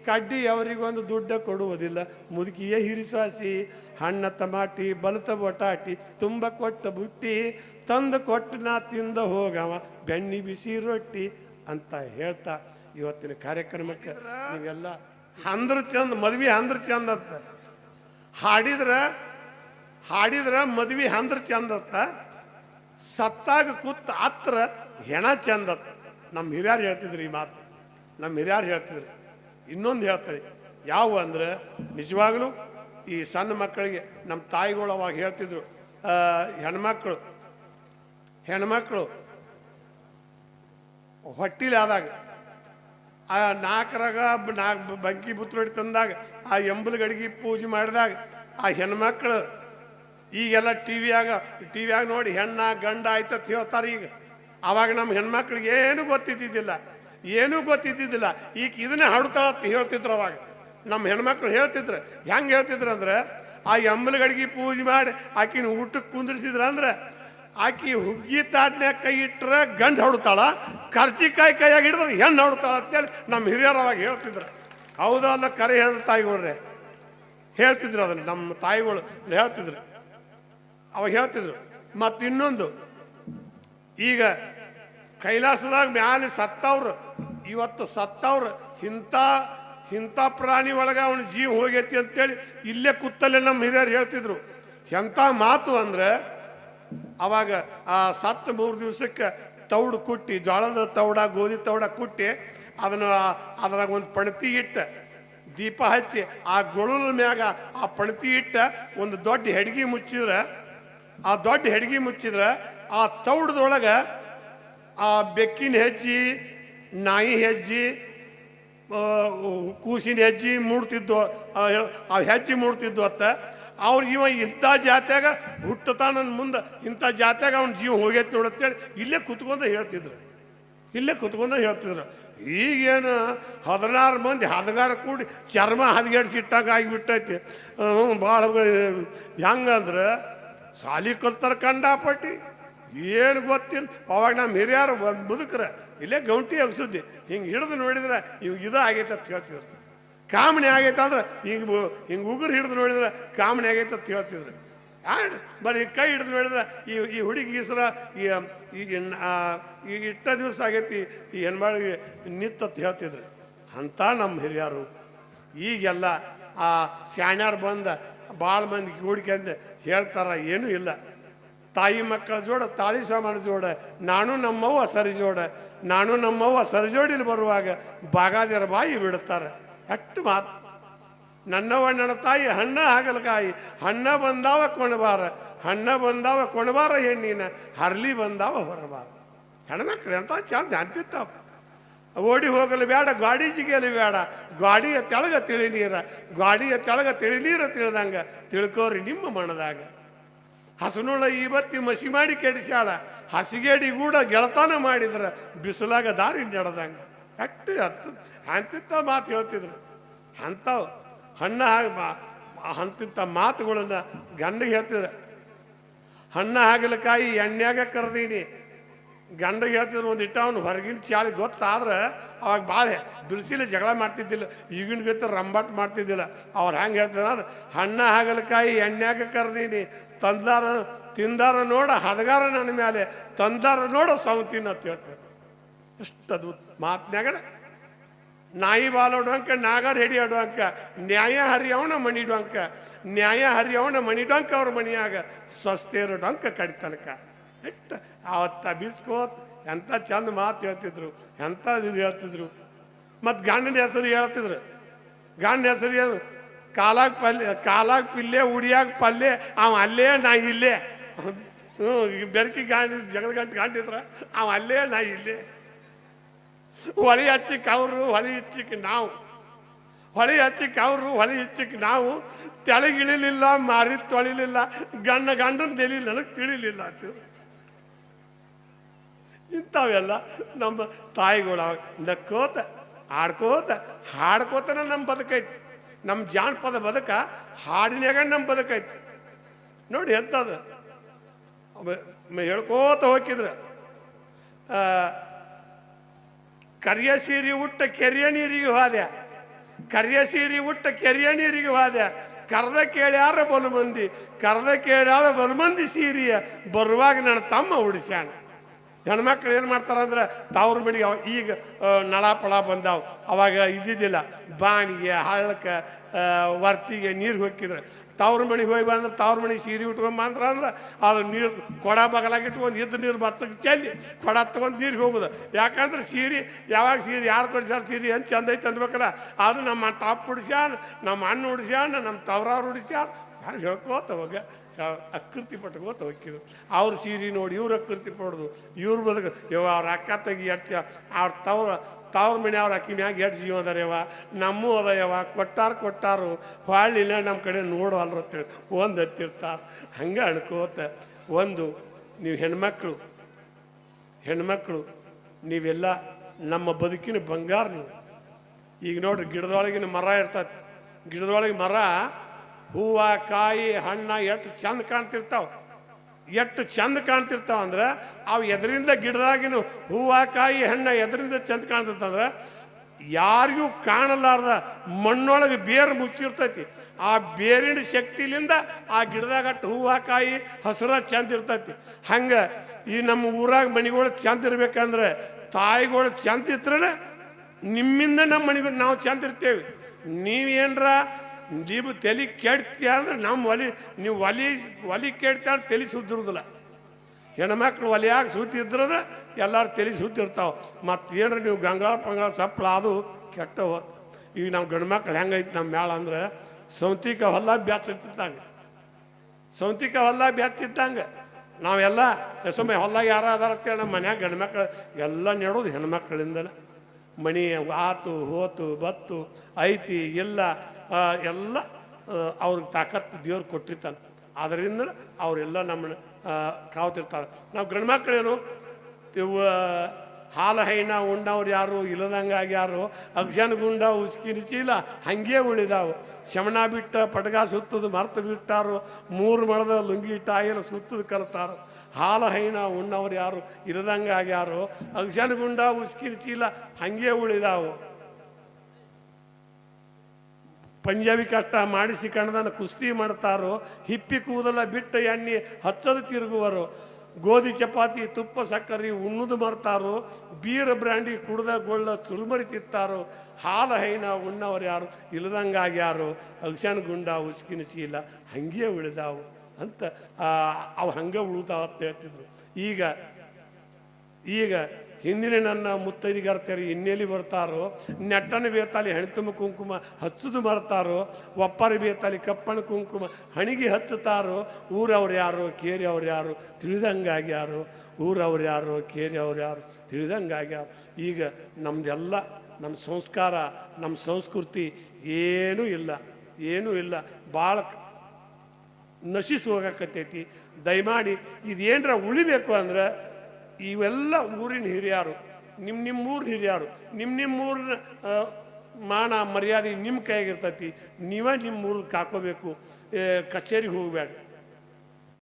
ಕಡ್ಡಿ ಅವರಿಗೊಂದು ದುಡ್ಡ ಕೊಡುವುದಿಲ್ಲ. ಮುದುಕಿಯೇ ಹಿರಿಸ್ವಾಸಿ, ಹಣ್ಣ ತಮಾಟಿ, ಬಲತ ಬಟಾಟಿ, ತುಂಬ ಕೊಟ್ಟ ಬುಟ್ಟಿ, ತಂದು ಕೊಟ್ಟು ನಾ ತಿಂದ ಹೋಗವ, ಬೆಣ್ಣಿ ಬಿಸಿ ರೊಟ್ಟಿ ಅಂತ ಹೇಳ್ತಾ ಇವತ್ತಿನ ಕಾರ್ಯಕ್ರಮಕ್ಕೆ ನೀವೆಲ್ಲ ಅಂದ್ರ ಚಂದ, ಮದ್ವಿ ಅಂದ್ರ ಚಂದ ಅಂತ. ಹಾಡಿದ್ರ ಹಾಡಿದ್ರ ಮದ್ವಿ ಅಂದ್ರ ಚಂದ ಅಂತ. ಸತ್ತಾಗ ಕೂತ್ ಹತ್ರ ಹೆಣ ಚಂದ ನಮ್ಮ ಹಿರಿಯರು ಹೇಳ್ತಿದ್ರು ಈ ಮಾತು. ನಮ್ಮ ಹಿರಿಯರು ಹೇಳ್ತಿದ್ರು. ಇನ್ನೊಂದು ಹೇಳ್ತಾರೆ, ಯಾವ ಅಂದ್ರೆ ನಿಜವಾಗ್ಲೂ ಈ ಸಣ್ಣ ಮಕ್ಕಳಿಗೆ ನಮ್ಮ ತಾಯಿಗಳು ಅವಾಗ ಹೇಳ್ತಿದ್ರು ಹೆಣ್ಮಕ್ಳು ಹೆಣ್ಮಕ್ಳು, ಹೊಟ್ಟಿಲಿ ಆದಾಗ ಆ ನಾಲ್ಕರಾಗ ನಾಲ್ಕು ಬಂಕಿ ಬುತ್ರೊಡಿ ತಂದಾಗ, ಆ ಎಂಬಲು ಗಡಿಗೆ ಪೂಜೆ ಮಾಡಿದಾಗ, ಆ ಹೆಣ್ಮಕ್ಳು ಈಗೆಲ್ಲ ಟಿ ವಿಯಾಗ ಟಿ ವಿಯಾಗ ನೋಡಿ ಹೆಣ್ಣ ಗಂಡ ಆಯ್ತಂತ ಹೇಳ್ತಾರೆ ಈಗ. ಅವಾಗ ನಮ್ಮ ಹೆಣ್ಮಕ್ಳಿಗೆ ಏನೂ ಗೊತ್ತಿದ್ದಿದ್ದಿಲ್ಲ ಏನೂ ಗೊತ್ತಿದ್ದಿದ್ದಿಲ್ಲ. ಈಗ ಇದನ್ನೇ ಹಾಡುತ್ತಾಳ ಅಂತ ಹೇಳ್ತಿದ್ರು ಅವಾಗ. ನಮ್ಮ ಹೆಣ್ಮಕ್ಳು ಹೇಳ್ತಿದ್ರು. ಹೆಂಗೆ ಹೇಳ್ತಿದ್ರು ಅಂದ್ರೆ, ಆ ಎಂಬಲು ಗಡಿಗೆ ಪೂಜೆ ಮಾಡಿ ಆಕಿನ ಊಟಕ್ಕೆ ಕುಂದಿರಿಸಿದ್ರ ಅಂದ್ರೆ ಆಕಿ ಹುಗ್ಗಿ ತಾಟ್ನ್ಯಾಗ ಕೈ ಇಟ್ಟರೆ ಗಂಡು ಹೊಡ್ತಾಳ ಕರ್ಚಿಕಾಯಿ ಕೈಯಾಗ ಹಿಡಿದ್ರೆ ಹೆಣ್ಣು ಹೊಡ್ತಾಳ ಅಂತೇಳಿ ನಮ್ಮ ಹಿರಿಯರು ಅವಾಗ ಹೇಳ್ತಿದ್ರು. ಹೌದಾ ಅಲ್ಲ ಕರೆ ಹೇಳ ತಾಯಿಗಳ್ರೆ. ಹೇಳ್ತಿದ್ರು ಅದನ್ನು, ನಮ್ಮ ತಾಯಿಗಳು ಹೇಳ್ತಿದ್ರು. ಅವಾಗ ಹೇಳ್ತಿದ್ರು, ಮತ್ತು ಇನ್ನೊಂದು, ಈಗ ಕೈಲಾಸದಾಗ ಮ್ಯಾಲೆ ಸತ್ತವ್ರು, ಇವತ್ತು ಸತ್ತವ್ರು, ಇಂಥ ಇಂಥ ಪ್ರಾಣಿ ಒಳಗೆ ಅವನ ಜೀವ ಹೋಗೈತಿ ಅಂತೇಳಿ ಇಲ್ಲೇ ಕುತ್ತಲ್ಲೇ ನಮ್ಮ ಹಿರಿಯರು ಹೇಳ್ತಿದ್ರು. ಎಂಥ ಮಾತು ಅಂದ್ರೆ ಅವಾಗ ಆ ಸತ್ತು ಮೂರು ದಿವಸಕ್ಕೆ ತೌಡು ಕುಟ್ಟಿ ಜೋಳದ ತೌಡ, ಗೋಧಿ ತೌಡ ಕುಟ್ಟಿ, ಅದನ್ನು ಅದ್ರಾಗ ಒಂದು ಪಣತಿ ಇಟ್ಟು, ದೀಪ ಹಚ್ಚಿ, ಆ ಗೊಳಲ ಮ್ಯಾಗ ಆ ಪಣತಿ ಇಟ್ಟ, ಒಂದು ದೊಡ್ಡ ಹೆಡ್ಗಿ ಮುಚ್ಚಿದ್ರೆ, ಆ ದೊಡ್ಡ ಹೆಡ್ಗಿ ಮುಚ್ಚಿದ್ರ, ಆ ತೌಡದೊಳಗೆ ಆ ಬೆಕ್ಕಿನ ಹೆಜ್ಜಿ, ನಾಯಿ ಹೆಜ್ಜಿ ಕೂಸಿನ ಹೆಜ್ಜಿ ಮೂಡ್ತಿದ್ದು ಆ ಹೆಜ್ಜಿ ಮೂಡ್ತಿದ್ವು ಅತ್ತ. ಅವ್ರು ಇವ ಇಂಥ ಜಾತ್ಯಾಗ ಹುಟ್ಟತಾನ ಮುಂದೆ ಇಂಥ ಜಾತ್ಯಾಗ ಅವ್ನ ಜೀವ ಹೋಗೈತೆ ನೋಡತ್ತೇಳಿ ಇಲ್ಲೇ ಕುತ್ಕೊಂಡು ಹೇಳ್ತಿದ್ರು. ಇಲ್ಲೇ ಕುತ್ಕೊಂಡು ಹೇಳ್ತಿದ್ರು. ಈಗೇನು ಹದಿನಾರು ಮಂದಿ ಹದಗಾರ ಕೂಡಿ ಚರ್ಮ ಹದಗೆಡ್ಸಿ ಇಟ್ಟಾಗ ಆಗಿಬಿಟ್ಟೈತಿ. ಭಾಳ ಹೆಂಗಂದ್ರೆ ಸಾಲಿ ಕಲ್ತಾರ ಕಂಡಾಪಟ್ಟಿ. ಏನು ಗೊತ್ತಿಲ್ಲ. ಅವಾಗ ನಮ್ಮ ಹಿರಿಯರು ಮುದುಕ್ರ ಇಲ್ಲೇ ಗೌಂಟಿ ಅಗ್ಸುದ್ದಿ. ಹಿಂಗೆ ಹಿಡಿದು ನೋಡಿದ್ರೆ ಇವಾಗ ಇದು ಆಗೈತೆ ಅಂತ ಹೇಳ್ತಿದ್ರು. ಕಾಮಣಿ ಆಗೈತೆ ಅಂದ್ರೆ ಹಿಂಗೆ ಹಿಂಗೆ ಉಗುರು ಹಿಡಿದು ನೋಡಿದ್ರೆ ಕಾಮಣಿ ಆಗೈತೆ ಅಂತ ಹೇಳ್ತಿದ್ರು. ಆ, ಬರೀ ಕೈ ಹಿಡಿದು ನೋಡಿದ್ರೆ ಈ ಈ ಹುಡುಗಿ ಹೆಸರ ಈ ಇಟ್ಟ ದಿವಸ ಆಗೈತಿ ಈ ನಿತ್ತ ಅಂತ ಹೇಳ್ತಿದ್ರು. ಅಂಥ ನಮ್ಮ ಹಿರಿಯರು. ಈಗೆಲ್ಲ ಆ ಶಾಣ್ಯಾರು ಬಂದ ಭಾಳ ಮಂದಿ ಕೂಡ್ಕೊಂಡು ಹೇಳ್ತಾರ ಏನೂ ಇಲ್ಲ. ತಾಯಿ ಮಕ್ಕಳ ಜೋಡ ತಾಳಿ ಸಾಮಾನು ಜೋಡ ನಾನು ನಮ್ಮವ್ವ ಸರಿ ಜೋಡ ನಾನು ನಮ್ಮವ್ವ ಸರಿಜೋಡಿಲಿ ಬರುವಾಗ ಬಾಗಾದಿರ ಬಾಯಿ ಬಿಡುತ್ತಾರೆ ಅಷ್ಟು ಮಾತು. ನನ್ನವ್ವ ನನ್ನ ತಾಯಿ, ಹಣ್ಣ ಹಾಗಲಕಾಯಿ. ಹಣ್ಣ ಬಂದಾವ ಕೊಣಬಾರ ಹಣ್ಣ ಬಂದಾವ ಕೊಣಬಾರ ಹೆಣ್ಣಿನ. ಹರ್ಲಿ ಬಂದಾವ ಹೊರಬಾರ. ಹೆಣ್ಮಕ್ಳು ಎಂತ ಚಂದ ಅಂತಿತ್ತಾವ ಓಡಿ ಹೋಗಲು ಬೇಡ, ಗಾಡಿ ಜಿಗಿಯಲು ಬೇಡ. ಗಾಡಿಯ ತೆಳಗ ತಿಳಿ ನೀರ ಗಾಡಿಯ ತೆಳಗ ತಿಳಿ ನೀರ ತಿಳಿದಂಗ ತಿಳ್ಕೋರಿ ನಿಮ್ಮ ಮನದಾಗ. ಹಸನುಳ ಇವತ್ತಿ ಮಸಿ ಮಾಡಿ ಕೆಡಿಸ್ಯಾಳ. ಹಸಿಗೇಡಿ ಕೂಡ ಗೆಳತನ ಮಾಡಿದ್ರ ಬಿಸಿಲಾಗ ದಾರಿ ನಡೆದಂಗ. ಅಟ್ಟು ಹತ್ತು ಅಂತಿಂತ ಮಾತು ಹೇಳ್ತಿದ್ರು. ಅಂಥವು ಹಣ್ಣ ಹಾಗೆ ಅಂತಿಂಥ ಮಾತುಗಳನ್ನ ಗಂಡಿಗೆ ಹೇಳ್ತಿದ್ರು. ಹಣ್ಣ ಹಾಗಲಕಾಯಿ ಎಣ್ಣೆಯಾಗ ಕರೆದೀನಿ. ಗಂಡ ಹೇಳ್ತಿದ್ರು ಒಂದು ಇಟ್ಟ ಅವ್ನು ಹೊರಗಿನ ಚಾಳಿ ಗೊತ್ತಾದ್ರೆ ಅವಾಗ ಭಾಳ ಬಿರುಸಿಲೆ ಜಗಳ ಮಾಡ್ತಿದ್ದಿಲ್ಲ. ಈಗಿನ ಗೊತ್ತ ರಂಬಟ್ ಮಾಡ್ತಿದ್ದಿಲ್ಲ. ಅವ್ರು ಹೆಂಗೆ ಹೇಳ್ತಿದ್ರು ಹಣ್ಣ ಹಾಗಲಕಾಯಿ ಎಣ್ಣೆಯಾಗ ಕರೆದೀನಿ. ತಂದಾರ, ತಿಂದಾರ ನೋಡ, ಹದಗಾರ ನನ್ನ ಮೇಲೆ ತಂದಾರ ನೋಡ ಸೌತಿನ, ಅಂತ ಹೇಳ್ತಾರೆ ಎಷ್ಟು ಅದ್ಭುತ. ಮಾತ್ನ್ಯಾಗಣ ನಾಯಿ ಬಾಲೋಡುವಂಕ ನಾಗರ್ ಹಿಡಿ ಆಡುವಂಕ ನ್ಯಾಯ ಹರಿಯವನ ಮಣಿಡೋಂಕ ನ್ಯಾಯ ಹರಿಯವನ ಮಣಿಡೋಂಕ ಅವ್ರ ಮನಿಯಾಗ ಸ್ವಸ್ಥೇರು ಡೊಂಕ ಕಡಿತನಕ ಇಟ್ಟ ಆವತ್ತ ಬಿಸ್ಕೋತ್ ಎಂಥ ಚಂದ ಮಾತು ಹೇಳ್ತಿದ್ರು ಎಂಥ ಇದು ಹೇಳ್ತಿದ್ರು. ಮತ್ತು ಗಂಡನ ಹೆಸರು ಹೇಳ್ತಿದ್ರು. ಗಂಡನ ಹೆಸರು ಏನು? ಕಾಲಾಗ ಪಲ್ಯ, ಕಾಲಾಗ ಪಿಲ್ಲೆ, ಉಡಿಯಾಗ ಪಲ್ಯ ಅವ ಅಲ್ಲೇ ನಾ ಇಲ್ಲೇ. ಹ್ಞೂ ಬೆರಕಿ ಗಾಂಡಿ ಜಗಳ ಗಂಟು ಗಾಂಡಿದ್ರ ಅವ ಅಲ್ಲೇ ನಾ ಇಲ್ಲೇ. ಹೊಳಿ ಹಚ್ಚಿಕ್ ಅವರು, ಹೊಳಿ ಹಚ್ಚಿಕ್ ನಾವು. ಹೊಳಿ ಹಚ್ಚಿಕ್ ಅವರು, ಹೊಳಿ ಹಚ್ಚಿಕ್ ನಾವು. ತೆಳಗಿಳಿಲಿಲ್ಲ, ಮಾರಿ ತೊಳಿಲಿಲ್ಲ. ಗಂಡ ಗಂಡನ ನೆಲಿ ನನಗೆ ತಿಳಿಲಿಲ್ಲ ಅದು. ಇಂಥವೆಲ್ಲ ನಮ್ಮ ತಾಯಿಗಳು ನಕ್ಕೋತ, ಆಡ್ಕೋತ, ಹಾಡ್ಕೋತನ ನಮ್ಮ ಬದುಕೈತಿ ನಮ್ಮ ಜಾನಪದ ಬದುಕ ಹಾಡಿನಾಗ ನಮ್ಮ ಬದುಕೈತಿ ನೋಡಿ ಎಂತದ ಹೇಳ್ಕೋತ ಹೋಗಿದ್ರೆ ಕರಿಯ ಸೀರೆ ಉಟ್ಟ ಕೆರೆಯ ನೀರಿಗೆ ಹೋದೆ. ಕರಿಯ ಸೀರೆ ಉಟ್ಟ ಕೆರೆಯ ನೀರಿಗೆ ಹೋದೆ. ಕರ್ದ ಕೇಳ್ಯಾರ ಬಲು ಮಂದಿ ಕರ್ದ ಕೇಳ್ಯಾರ ಬಲು ಮಂದಿ ಸೀರಿಯ ಬರುವಾಗ ನನ್ನ ತಮ್ಮ ಉಡಿಸ್ಯಾಣ ಹೆಣ್ಮಕ್ಳು ಏನು ಮಾಡ್ತಾರಂದ್ರೆ ತಾವ್ರ ಅವ- ಈಗ ನಳಾಪಳ ನಳ ಪಳ ಬಂದಾವು. ಅವಾಗ ಇದ್ದಿದ್ದಿಲ್ಲ. ಬಾಣಿಗೆ ಹಳ್ಳಕ್ಕೆ ವರ್ತಿಗೆ ನೀರು ಹೊಕ್ಕಿದ್ರೆ. ತವ್ರ ಮನೆಗೆ ಹೋಗಿ ಬಂದ್ರೆ ತವ್ರ ಮನೆಗೆ ಸೀರೆ ಉಟ್ಕೊಂಡ್ ಮಾತ್ರ ಅಂದ್ರೆ ಅದು ನೀರು ಕೊಡ ಬಗಲಾಗಿ ಇಟ್ಕೊಂಡು ಇದ್ದ ನೀರು ಬತ್ತಕ್ಕೆ ಚೆಲ್ಲಿ ಕೊಡ ತಗೊಂಡು ನೀರಿಗೆ ಹೋಗ್ಬೋದು ಯಾಕಂದ್ರೆ ಸೀರೆ ಯಾವಾಗ ಸೀರೆ ಯಾರು ಕೊಡಿಸ್ಯಾರ ಸೀರೆ ಅಂತ ಚಂದ ಐತೆ ಅಂದ್ಬೇಕಲ್ಲ, ಆದ್ರೆ ನಮ್ಮ ತಾಪ್ ಉಡಿಸ್ಯಾನ ನಮ್ಮ ಅಣ್ಣ ಉಡಿಸ್ಯಾನ ನಮ್ಮ ತವ್ರವ್ರು ಉಡಿಸ್ಯಾರ. ಯಾರು ಹೇಳ್ಕೋತ ಹೋಗ ಅಕೃತಿ ಪಟ್ಕೋತ ಹೋಗಿದ್ರು ಅವ್ರ ಸೀರೆ ನೋಡಿ ಇವ್ರು ಅಕೃತಿ ಪಡೋದು, ಇವ್ರು ಬದುಕ ಇವ ಅವ್ರ ಅಕ್ಕ ತೆಗಿ ಎಡ್ಚ ಅವ್ರ ತವ್ರ ತವ್ರ ಮನೆ ಅವ್ರ ಅಕ್ಕಿ ಮ್ಯಾಗ ಎಡ್ ಜೀವ ನಮ್ಮೂ ಅದ ಯವ ಕೊಟ್ಟಾರ ಕೊಟ್ಟಾರು. ಹೊಳ್ಳಿಲ್ಲ ನಮ್ಮ ಕಡೆ ನೋಡವಲ್ರು ಅಂತೇಳಿ ಒಂದು ಹತ್ತಿರ್ತಾರೆ. ಹಂಗೆ ಅನ್ಕೋತ ಒಂದು, ನೀವು ಹೆಣ್ಮಕ್ಳು ಹೆಣ್ಮಕ್ಳು, ನೀವೆಲ್ಲ ನಮ್ಮ ಬದುಕಿನ ಬಂಗಾರ ನೀವು. ಈಗ ನೋಡ್ರಿ ಗಿಡದೊಳಗಿನ ಮರ ಇರ್ತೈತಿ. ಗಿಡದೊಳಗೆ ಮರ ಹೂವು, ಕಾಯಿ, ಹಣ್ಣ ಎಷ್ಟು ಚಂದ ಕಾಣ್ತಿರ್ತಾವ. ಎಷ್ಟು ಚಂದ ಕಾಣ್ತಿರ್ತಾವ ಅಂದ್ರೆ ಅವು ಎದರಿಂದ ಗಿಡದಾಗಿನ ಹೂವು ಕಾಯಿ ಹಣ್ಣು ಎದರಿಂದ ಚಂದ ಕಾಣ್ತಿರ್ತಂದ್ರೆ ಯಾರಿಗೂ ಕಾಣಲಾರ್ದ ಮಣ್ಣೊಳಗೆ ಬೇರು ಮುಚ್ಚಿರ್ತೈತಿ. ಆ ಬೇರಿನ ಶಕ್ತಿಲಿಂದ ಆ ಗಿಡದಾಗ ಅಟ್ಟು ಹೂವು ಕಾಯಿ ಹಸಿರ ಚಂದ ಇರ್ತೈತಿ. ಹಂಗೆ ಈ ನಮ್ಮ ಊರಾಗ ಮನೆಗಳು ಚಂದ ಇರ್ಬೇಕಂದ್ರೆ ತಾಯಿಗಳು ಚಂದ ಇದ್ರೆ ನಿಮ್ಮಿಂದ ನಮ್ಮ ಮನೆಗಳು ನಾವು ಚಂದ ಇರ್ತೇವೆ. ನೀವೇನ್ರ ನೀವು ತಲೆ ಕೆಡ್ತೀಯ ಅಂದ್ರೆ ನಮ್ಮ ಒಲಿ ನೀವು ಒಲಿ ಒಲಿ ಕೆಡ್ತೀಯ ಅಂದ್ರೆ ತಲೆ ಸುದ್ದಿರುದಿಲ್ಲ. ಹೆಣ್ಮಕ್ಳು ಒಲಿಯಾಗಿ ಸುತ್ತಿದ್ರದ ಎಲ್ಲರೂ ತಲೆ ಸುತ್ತಿರ್ತಾವೆ ಮತ್ತು ಏನ್ರ ನೀವು ಗಂಗಾಳ ಪಂಗಾಳ ಸಪ್ಪಳ ಅದು ಕೆಟ್ಟ ಈಗ ನಾವು ಗಂಡು ಮಕ್ಳು ಹೆಂಗೈತೆ ನಮ್ಮ ಮೇಳ ಅಂದ್ರೆ ಸೌಂತಿಕ ಹೊಲ ಬ್ಯಾಚ್ ಇರ್ತಿತ್ತಾಗ ಸೌಂತಿಕ ಹೊಲ ಬೆಚ್ಚಿದ್ದಂಗೆ ನಾವೆಲ್ಲ ಸುಮ್ಮನೆ ಹೊಲ್ದಾಗ ಯಾರು ಅದಾರ ಅಂತೇಳಿ ನಮ್ಮ ಮನ್ಯಾಗ ಗಂಡ್ಮಕ್ಳು ಎಲ್ಲ ನೆಡೋದು ಹೆಣ್ಮಕ್ಳಿಂದಲೇ ಮಣಿ ಆತು, ಹೋತು, ಬತ್ತು, ಐತಿ, ಇಲ್ಲ ಎಲ್ಲ ಅವ್ರಿಗೆ ತಾಕತ್ತು ದೇವ್ರು ಕೊಟ್ಟಿರ್ತಾನೆ. ಅದರಿಂದ ಅವರೆಲ್ಲ ನಮ್ಮನ್ನ ಕಾವ್ತಿರ್ತಾರೆ. ನಾವು ಗಂಡ್ಮಕ್ಳೇನು ಇವು ಹಾಲು ಹೈನ ಉಂಡವ್ರು ಯಾರು, ಇಲ್ಲದಂಗಾಗಿ ಯಾರು, ಅಗ್ಜನ ಗುಂಡ ಉಸ್ಕಿನ ಚೀಲ ಹಂಗೆ ಉಳಿದಾವು. ಶಮಣ ಬಿಟ್ಟ ಪಡ್ಗ ಸುತ್ತದು ಮರ್ತು ಬಿಟ್ಟಾರು, ಮೂರು ಮರದ ಲುಂಗಿ ಟಾಯರ್ ಸುತ್ತದು ಕಲ್ತಾರು ಹಾಲು ಹೈನ ಉಣ್ಣವ್ರು ಯಾರು ಇಲ್ಲದಂಗೆ ಯಾರು, ಅಗ್ಜನ ಗುಂಡ ಉಸ್ಕಿನ ಚೀಲ ಹಂಗೆ ಉಳಿದಾವು. ಪಂಜಾಬಿ ಕಟ್ಟ ಮಾಡಿಸಿ ಕಣದನ್ನು ಕುಸ್ತಿ ಮಾಡ್ತಾರೋ, ಹಿಪ್ಪಿ ಕೂದಲ ಬಿಟ್ಟ ಎಣ್ಣೆ ಹಚ್ಚದು ತಿರುಗುವರು. ಗೋಧಿ ಚಪಾತಿ, ತುಪ್ಪ, ಸಕ್ಕರೆ ಉಣ್ಣುದು ಮರ್ತಾರೋ, ಬೀರ ಬ್ರ್ಯಾಂಡಿ ಕುಡ್ದ ಗೊಳ್ಳ ಸುರುಮರಿ ತಿತ್ತಾರೋ ಹಾಲು ಹೈನ ಉಣ್ಣವ್ರು ಯಾರು? ಇಲ್ಲದಂಗಾಗ್ಯಾರು ಅಗ್ಸನ್ ಗುಂಡ, ಉಸ್ಕಿನ ಚೀಲ ಹಂಗೆ ಉಳಿದಾವು ಅಂತ ಅವು ಹಂಗೆ ಉಳಿತಾವ ಅಂತ ಹೇಳ್ತಿದ್ರು. ಈಗ ಈಗ ಹಿಂದಿನ ನನ್ನ ಮುತ್ತೈದಿಗರ್ತೆಯರು ಇನ್ನೆಲ್ಲಿ ಬರ್ತಾರೋ, ನೆಟ್ಟನ ಬೇತಾಲಿ ಹೆಣ್ತುಮ ಕುಂಕುಮ ಹಚ್ಚುದು ಮರ್ತಾರೋ, ಒಪ್ಪರ ಬೇತಾಲಿ ಕಪ್ಪಣ ಕುಂಕುಮ ಹಣಿಗೆ ಹಚ್ಚುತ್ತಾರೋ, ಊರವ್ರು ಯಾರು ಕೇರಿ ಅವ್ರು ಯಾರು ತಿಳಿದಂಗಾಗ್ಯಾರು ಊರವ್ರು ಯಾರು ಕೇರಿ ಅವ್ರು ಯಾರು. ತಿಳಿದಂಗಾಗ್ಯಾರು ಈಗ ನಮ್ದೆಲ್ಲ ನಮ್ಮ ಸಂಸ್ಕಾರ ನಮ್ಮ ಸಂಸ್ಕೃತಿ ಏನೂ ಇಲ್ಲ ಏನೂ ಇಲ್ಲ. ಭಾಳ ನಶಿಸಿ ಹೋಗಕತ್ತೈತಿ. ದಯಮಾಡಿ ಇದೇನರ ಉಳಿಬೇಕು ಅಂದ್ರೆ ಇವೆಲ್ಲ ಊರಿನ ಹಿರಿಯರು ನಿಮ್ಮ ನಿಮ್ಮ ಊರ ಹಿರಿಯರು ನಿಮ್ಮ ನಿಮ್ಮ ಊರ ಮಾನ ಮರ್ಯಾದೆ ನಿಮ್ಮ ಕೈಯಾಗಿರ್ತೈತಿ, ನೀವೇ ನಿಮ್ಮ ಊರಿಗೆ ಕಾಕೋಬೇಕು ಕಚೇರಿಗೆ ಹೋಗಬೇಡ